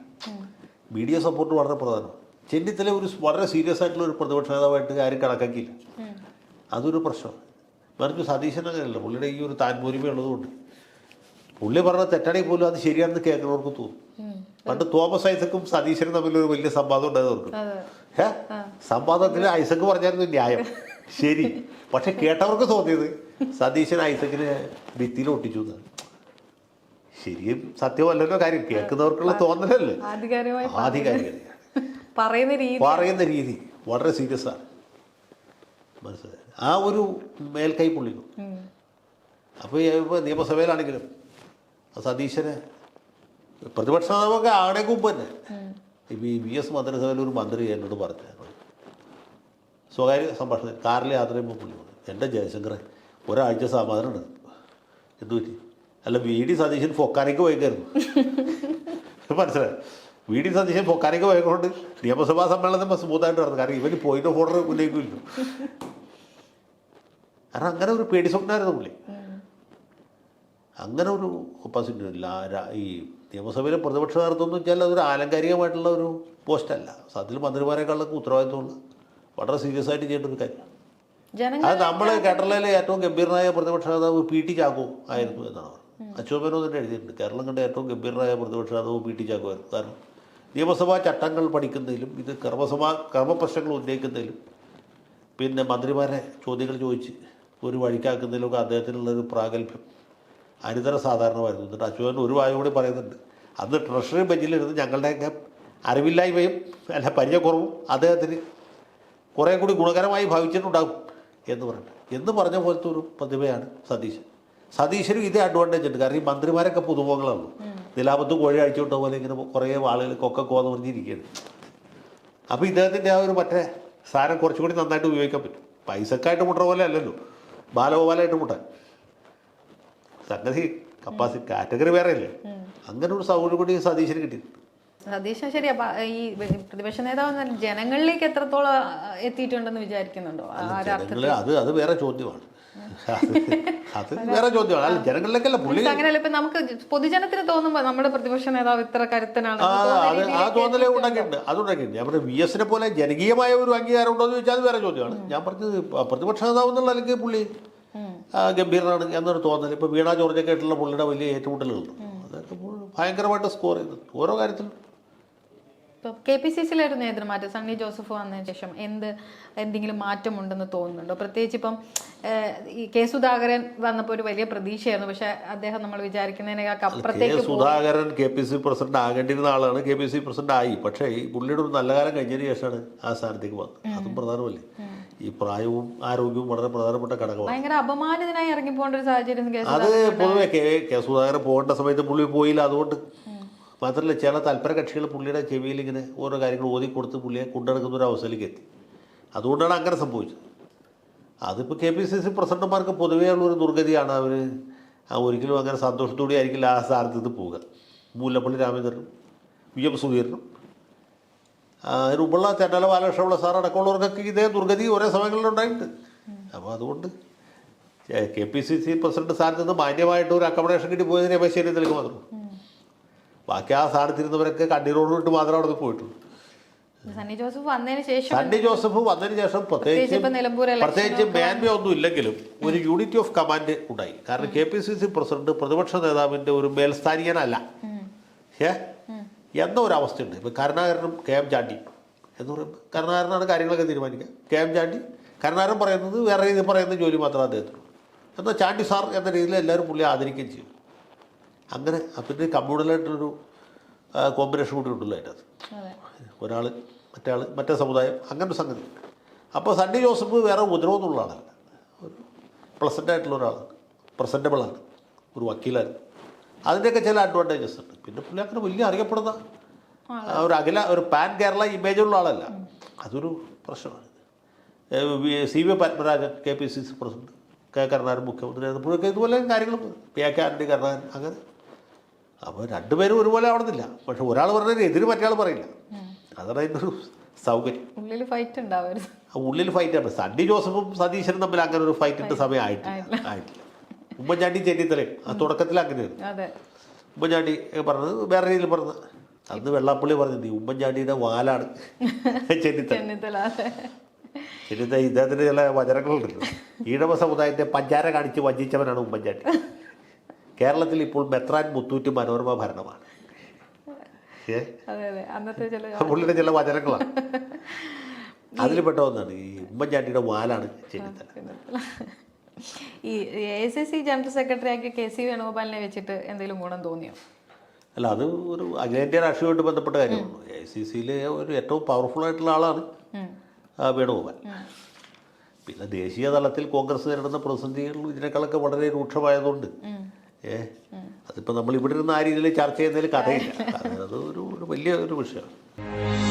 Speaker 1: മീഡിയ സപ്പോർട്ട് വളരെ പ്രധാനമാണ്. ചെന്നിത്തല ഒരു വളരെ സീരിയസ് ആയിട്ടുള്ള ഒരു പ്രതിപക്ഷ നേതാവായിട്ട് ആരും കണക്കാക്കിയില്ല. അതൊരു പ്രശ്നമാണ് മറിച്ച് സതീശൻ അങ്ങനെയല്ല. പുള്ളിയുടെ ഈ ഒരു താൻപോരിമ ഉള്ളതുകൊണ്ട്. പുള്ളി പറഞ്ഞ തെറ്റാണെങ്കിൽ പോലും അത് ശരിയാണെന്ന് കേൾക്കുന്നവർക്ക് തോന്നും. പണ്ട് തോമസ് ഐസക്കും സതീശനും തമ്മിൽ ഒരു വലിയ സംവാദം
Speaker 2: അതെ.
Speaker 1: ഏ സംവാദത്തിൽ ഐസക്ക് പറഞ്ഞായിരുന്നു ന്യായം. ശരി. പക്ഷെ കേട്ടവർക്ക് തോന്നിയത് സതീശൻ ഐസക്കിന് ഭിത്തിയിൽ ഒട്ടിച്ചു എന്നാണ്. ശരിയും സത്യമല്ലല്ലോ കാര്യം. കേൾക്കുന്നവർക്കുള്ള തോന്നലല്ലേ? ആധികാരികത
Speaker 2: പറയുന്ന രീതി.
Speaker 1: പറയുന്ന രീതി. വളരെ സീരിയസ് ആണ് മനസ്സിലായി? ആ ഒരു മേൽക്കൈ പുള്ളിക്കും. അപ്പോൾ ഇപ്പോൾ നിയമസഭയിലാണെങ്കിലും സതീശന് പ്രതിപക്ഷ നേതാവൊക്കെ ആണെങ്കിൽ മുമ്പ് തന്നെ. ഇപ്പോൾ ഈ വി എസ് മന്ത്രിസഭയിൽ ഒരു മന്ത്രി എന്നോട് പറഞ്ഞു സ്വകാര്യ സംഭാഷണം കാറിൽ യാത്ര ചെയ്യുമ്പോൾ പുള്ളി പറഞ്ഞു എന്റെ ജയശങ്കറെ ഒരാഴ്ച സമാധാനം ഉണ്ട്. എന്തു പറ്റി അല്ല വി ഡി സതീശൻ ഫൊക്കാനയ്ക്ക് പോയിക്കായിരുന്നു. <laughs> മനസ്സിലായി? വി ഡി സതീശൻ ഫൊക്കാനയ്ക്ക് പോയതുകൊണ്ട് നിയമസഭാ സമ്മേളനം സ്മൂത്തായിട്ട് നടന്നു. കാരണം ഇവന് പോയിന്റ് ഓഫ് ഓർഡർ ഉന്നയിക്കില്ല കാരണം അങ്ങനെ ഒരു പേടി സ്വപ്നമായിരുന്നു പുള്ളി. അങ്ങനെ ഒരു ഒപ്പാസിറ്റി ഇല്ല. ഈ നിയമസഭയിലെ പ്രതിപക്ഷ നേതൃത്വം എന്ന് വെച്ചാൽ അതൊരു ആലങ്കാരികമായിട്ടുള്ള ഒരു പോസ്റ്റല്ല സത്യത്തിൽ മന്ത്രിമാരെക്കാളൊക്കെ ഉത്തരവാദിത്വമുള്ള വളരെ സീരിയസ് ആയിട്ട് ചെയ്യേണ്ട ഒരു കാര്യം. അത് നമ്മൾ കേരളയിലെ ഏറ്റവും ഗംഭീരനായ പ്രതിപക്ഷ നേതാവ് പി ടി ചാക്കോ ആയിരുന്നു എന്നാണ് പറഞ്ഞത്. അശോകനോ തന്നെ എഴുതിയിട്ടുണ്ട്. കേരളം കണ്ട ഏറ്റവും ഗംഭീരനായ പ്രതിപക്ഷ നേതാവ് പി ടി ചാക്കോ ആയിരുന്നു. കാരണം നിയമസഭാ ചട്ടങ്ങൾ പഠിക്കുന്നതിലും ഇത് കർമ്മസഭാ കർമ്മപ്രശ്നങ്ങൾ ഉന്നയിക്കുന്നതിലും പിന്നെ മന്ത്രിമാരെ ചോദ്യങ്ങൾ ചോദിച്ച് ഒരു വഴിക്കാക്കുന്നതിലൊക്കെ അദ്ദേഹത്തിനുള്ളൊരു പ്രാഗൽഭ്യം അനിതര സാധാരണമായിരുന്നു. എന്നിട്ട് അശോകൻ ഒരു വായ കൂടി പറയുന്നുണ്ട്. അന്ന് ട്രഷറി ബെഞ്ചിലിരുന്ന് ഞങ്ങളുടെയൊക്കെ അറിവില്ലായ്മയും അല്ല പരിചയക്കുറവും അദ്ദേഹത്തിന് കുറേ കൂടി ഗുണകരമായി ഭാവിച്ചിട്ടുണ്ടാകും എന്ന് പറഞ്ഞു എന്ന് പറഞ്ഞ പോലത്തെ ഒരു പ്രതിഭയാണ് സതീശൻ. സതീശനും ഇതേ അഡ്വാന്റേജ് ഉണ്ട്. കാരണം ഈ മന്ത്രിമാരൊക്കെ പുതുമുഖങ്ങളാണ് നിലാപത്ത് കോഴി അഴിച്ചുവിട്ട പോലെ ഇങ്ങനെ കുറേ കൊക്ക കോന്ന് പറഞ്ഞിരിക്കുകയാണ്. അപ്പോൾ ഇദ്ദേഹത്തിന്റെ ആ ഒരു മറ്റേ സാധനം കുറച്ചും കൂടി നന്നായിട്ട് ഉപയോഗിക്കാൻ പറ്റും. പൈസക്കായിട്ട് മുട്ട പോലെ അല്ലല്ലോ. ബാലഗോപാലായിട്ട് മുട്ടാൻ. സംഗതി കപ്പാസിറ്റി കാറ്റഗറി വേറെ അല്ലേ അങ്ങനെ ഒരു സൗകര്യം കൂടി സതീശന് കിട്ടി.
Speaker 2: സതീശൻ ശരി അപ്പൊ ഈ പ്രതിപക്ഷ നേതാവ് ജനങ്ങളിലേക്ക് എത്രത്തോളം എത്തിയിട്ടുണ്ടെന്ന് വിചാരിക്കുന്നുണ്ടോ?
Speaker 1: അത് അത് വേറെ ചോദ്യമാണ്. അത് അത് വേറെ ചോദ്യമാണ്. അല്ല ജനങ്ങളിലേക്കല്ല പുള്ളി
Speaker 2: അങ്ങനെയല്ല ഇപ്പൊ നമുക്ക് പൊതുജനത്തിന് തോന്നുമ്പോ നമ്മുടെ പ്രതിപക്ഷ നേതാവ് ഇത്ര കരുത്തനാണ്.
Speaker 1: ആ അത് തോന്നലേ ഉണ്ടാക്കിയിട്ടുണ്ട്. അതുണ്ടാക്കിയിട്ടുണ്ട്. ഞാൻ പറഞ്ഞത് വി എസിനെ പോലെ ജനകീയമായ ഒരു അംഗീകാരം ഉണ്ടോ എന്ന് ചോദിച്ചാൽ അത് വേറെ ചോദ്യമാണ്. ഞാൻ പറഞ്ഞത് പ്രതിപക്ഷ നേതാവ് എന്നുള്ള അല്ലെങ്കിൽ പുള്ളി ഗംഭീരനാണ് എന്നൊരു തോന്നൽ ഇപ്പൊ വീണ ജോർജൊക്കെ ആയിട്ടുള്ള പുള്ളിയുടെ വലിയ ഏറ്റുമുട്ടലുകളുണ്ട് അതൊക്കെ ഭയങ്കരമായിട്ട് സ്കോർ ചെയ്തു. ഓരോ കാര്യത്തിലും
Speaker 2: ഇപ്പൊ കെ പി സി സിയിലെ ഒരു നേതൃമാറ്റം സണ്ണി ജോസഫ് വന്നതിന് ശേഷം എന്ത് എന്തെങ്കിലും മാറ്റമുണ്ടെന്ന് തോന്നുന്നുണ്ടോ? പ്രത്യേകിച്ച് ഇപ്പം ഈ കെ സുധാകരൻ വന്നപ്പോൾ ഒരു വലിയ പ്രതീക്ഷയായിരുന്നു. പക്ഷെ അദ്ദേഹം നമ്മൾ വിചാരിക്കുന്നതിനേക്കാൾ അപ്പുറത്തേക്ക്
Speaker 1: Sudhakaran K P C president ആകേണ്ടിരുന്ന ആളാണ്. കെ പി സി പ്രസിഡന്റ് ആയി പക്ഷേ ഈ പുള്ളിയുടെ ഒരു നല്ല കാലം കഴിഞ്ഞതിന് ശേഷമാണ് ആ സ്ഥാനത്തേക്ക് വന്നത്. അതും പ്രധാനമല്ലേ? ഈ പ്രായവും ആരോഗ്യവും വളരെ പ്രധാനപ്പെട്ട ഘടകമാണ്.
Speaker 2: ഭയങ്കര അപമാനിതനായി ഇറങ്ങി പോകേണ്ട ഒരു സാഹചര്യം
Speaker 1: അത് പൊതുവെ കെ സുധാകരൻ പോകേണ്ട സമയത്ത് പുള്ളി പോയില്ല. അതുകൊണ്ട് മാത്രമല്ല ചില തൽപര കക്ഷികൾ പുള്ളിയുടെ ചെവിയിൽ ഇങ്ങനെ ഓരോ കാര്യങ്ങൾ ഓതി കൊടുത്ത് പുള്ളിയെ കൊണ്ടെടുക്കുന്ന ഒരു അവസ്ഥയിലേക്ക് എത്തി. അതുകൊണ്ടാണ് അങ്ങനെ സംഭവിച്ചത്. അതിപ്പോൾ കെ പി സി സി പ്രസിഡന്റുമാർക്ക് പൊതുവേ ഉള്ളൊരു ദുർഗതിയാണ് അവർ ഒരിക്കലും അങ്ങനെ സന്തോഷത്തോടെ ആയിരിക്കില്ല ആ സ്ഥാനത്ത് നിന്ന് പോവുക. മുല്ലപ്പള്ളി രാമചന്ദ്രനും വി. എം. സുധീരനും അതിനുമുള്ള രൂപമുള്ള ബാലകൃഷ്ണമുള്ള സാർ അടക്കമുള്ളവർക്കൊക്കെ ഇതേ ദുർഗതി ഒരേ സമയങ്ങളിൽ ഉണ്ടായിട്ടുണ്ട് അപ്പോൾ അതുകൊണ്ട് K P C C president സ്ഥാനത്ത് നിന്ന് മാന്യമായിട്ട് ഒരു അക്കോമഡേഷൻ കിട്ടി പോയതിനെ പശ്ചാത്തലത്തിലേക്ക് മാത്രം. ബാക്കി ആ സ്ഥാനത്തിരുന്നവരൊക്കെ കണ്ണീരോട് മാത്രം അവിടെ പോയിട്ടുള്ളൂ.
Speaker 2: സണ്ണി ജോസഫ് വന്നതിന് ശേഷം
Speaker 1: സണ്ണി ജോസഫ് വന്നതിന് ശേഷം
Speaker 2: പ്രത്യേകിച്ച്
Speaker 1: പ്രത്യേകിച്ച് മേന്മ ഒന്നും ഇല്ലെങ്കിലും ഒരു യൂണിറ്റി ഓഫ് കമാൻഡ് ഉണ്ടായി. കാരണം K P C C president പ്രതിപക്ഷ നേതാവിന്റെ ഒരു മേൽസ്ഥാനീയനല്ല ഏ എന്ന ഒരു അവസ്ഥയുണ്ട് ഇപ്പം കരുണാകരനും കെ എം ചാണ്ടി എന്ന് പറയുമ്പോൾ കരുണാകരനാണ് കാര്യങ്ങളൊക്കെ തീരുമാനിക്കുക. കെ എം ചാണ്ടി കരുണാകരൻ പറയുന്നത് വേറെ രീതിയിൽ പറയുന്ന ജോലി മാത്രമേ അദ്ദേഹത്തിനുള്ളൂ. എന്നാൽ ചാണ്ടി സാർ എന്ന രീതിയിൽ എല്ലാവരും പുള്ളി ആദരിക്കുകയും ചെയ്യും അങ്ങനെ പിന്നെ കമ്മ്യൂണലായിട്ടൊരു കോമ്പിനേഷൻ കൂടി ഉണ്ടല്ലോ അതിന്റെ അകത്ത്
Speaker 2: അതെ.
Speaker 1: ഒരാൾ മറ്റേ ആൾ മറ്റേ സമുദായം അങ്ങനെ ഒരു സംഗതി. അപ്പോൾ സണ്ണി ജോസഫ് വേറെ ഉപദ്രവമൊന്നുള്ള ആളല്ല ഒരു പ്ലസന്റ് ഒരാൾ ഒരാളാണ് പ്രസന്റബിളാണ് ഒരു വക്കീലാണ് അതിന്റെയൊക്കെ ചില അഡ്വാന്റേജസ് ഉണ്ട്. പിന്നെ പുള്ളി അങ്ങനെ വലിയ അറിയപ്പെടുന്ന ഒരു അഖില ഒരു പാൻ കേരള ഇമേജുള്ള ആളല്ല. അതൊരു പ്രശ്നമാണ്. C V Padmarajan K P C C president K Karunakaran മുഖ്യമന്ത്രി ഇതുപോലെ കാര്യങ്ങൾ പി എ കെ ആൻഡി കരുണാകരൻ അങ്ങനെ അപ്പോൾ രണ്ടുപേരും ഒരുപോലെ ആവണമെന്നില്ല പക്ഷെ ഒരാൾ പറഞ്ഞതിന് എതിര് മറ്റേ പറയില്ല. അതാണ് അതിന്റെ ഒരു സൗകര്യം.
Speaker 2: ഉള്ളിൽ ഫൈറ്റ് ഉണ്ടാവരുത്.
Speaker 1: ഉള്ളിൽ ഫൈറ്റ് ആണ്. സണ്ണി ജോസഫും സതീശനും തമ്മിൽ അങ്ങനെ ഒരു ഫൈറ്റിന്റെ സമയം ആയിട്ടില്ല. ആയിട്ടില്ല. ഉമ്മൻചാണ്ടി ചെന്നിത്തലയും. ആ തുടക്കത്തിൽ അങ്ങനെയായിരുന്നു ഉമ്മൻചാണ്ടി പറഞ്ഞത് വേറെ രീതിയിൽ പറഞ്ഞത്. അന്ന് വെള്ളാപ്പള്ളി പറഞ്ഞത് നീ ഉമ്മൻചാണ്ടിയുടെ വാലാണ് <laughs> ചെന്നിത്തല.
Speaker 2: ചെന്നിത്തല
Speaker 1: ഇദ്ദേഹത്തിന്റെ ചില വചനങ്ങളുണ്ടല്ലോ. ഈഴവ സമുദായത്തെ പഞ്ചാര കാണിച്ച് വഞ്ചിച്ചവനാണ് ഉമ്മൻചാണ്ടി. <laughs> കേരളത്തിൽ ഇപ്പോൾ മെത്രാൻ മുത്തൂറ്റ് മനോരമ ഭരണമാണ്. പുള്ളിയുടെ ചില വചനങ്ങളാണ്. <laughs> അതിൽ പെട്ട ഒന്നാണ് ഈ ഉമ്മൻചാണ്ടിയുടെ വാലാണ് ചെന്നിത്തല.
Speaker 2: ഈ A C C general secretary ആക്കി കെ സി വേണുഗോപാലിനെ വെച്ചിട്ട് എന്തെങ്കിലും ഗുണം തോന്നിയോ?
Speaker 1: അല്ല അത് ഒരു അഖിലേന്ത്യാ രാഷ്ട്രീയമായിട്ട് ബന്ധപ്പെട്ട കാര്യമാണ്. എ സി സിയിലെ ഒരു ഏറ്റവും പവർഫുൾ ആയിട്ടുള്ള ആളാണ് വേണുഗോപാൽ. പിന്നെ ദേശീയ തലത്തിൽ കോൺഗ്രസ് നേരിടുന്ന പ്രതിസന്ധികൾ ഇതിനേക്കാളൊക്കെ വളരെ രൂക്ഷമായതുകൊണ്ട് ഏ? അതിപ്പോൾ നമ്മൾ ഇവിടെ ഇരുന്ന് ആ രീതിയിൽ ചർച്ച ചെയ്യുന്നതിൽ കഥയില്ല. <laughs> അത് ഒരു ഒരു വലിയ ഒരു വിഷയമാണ്.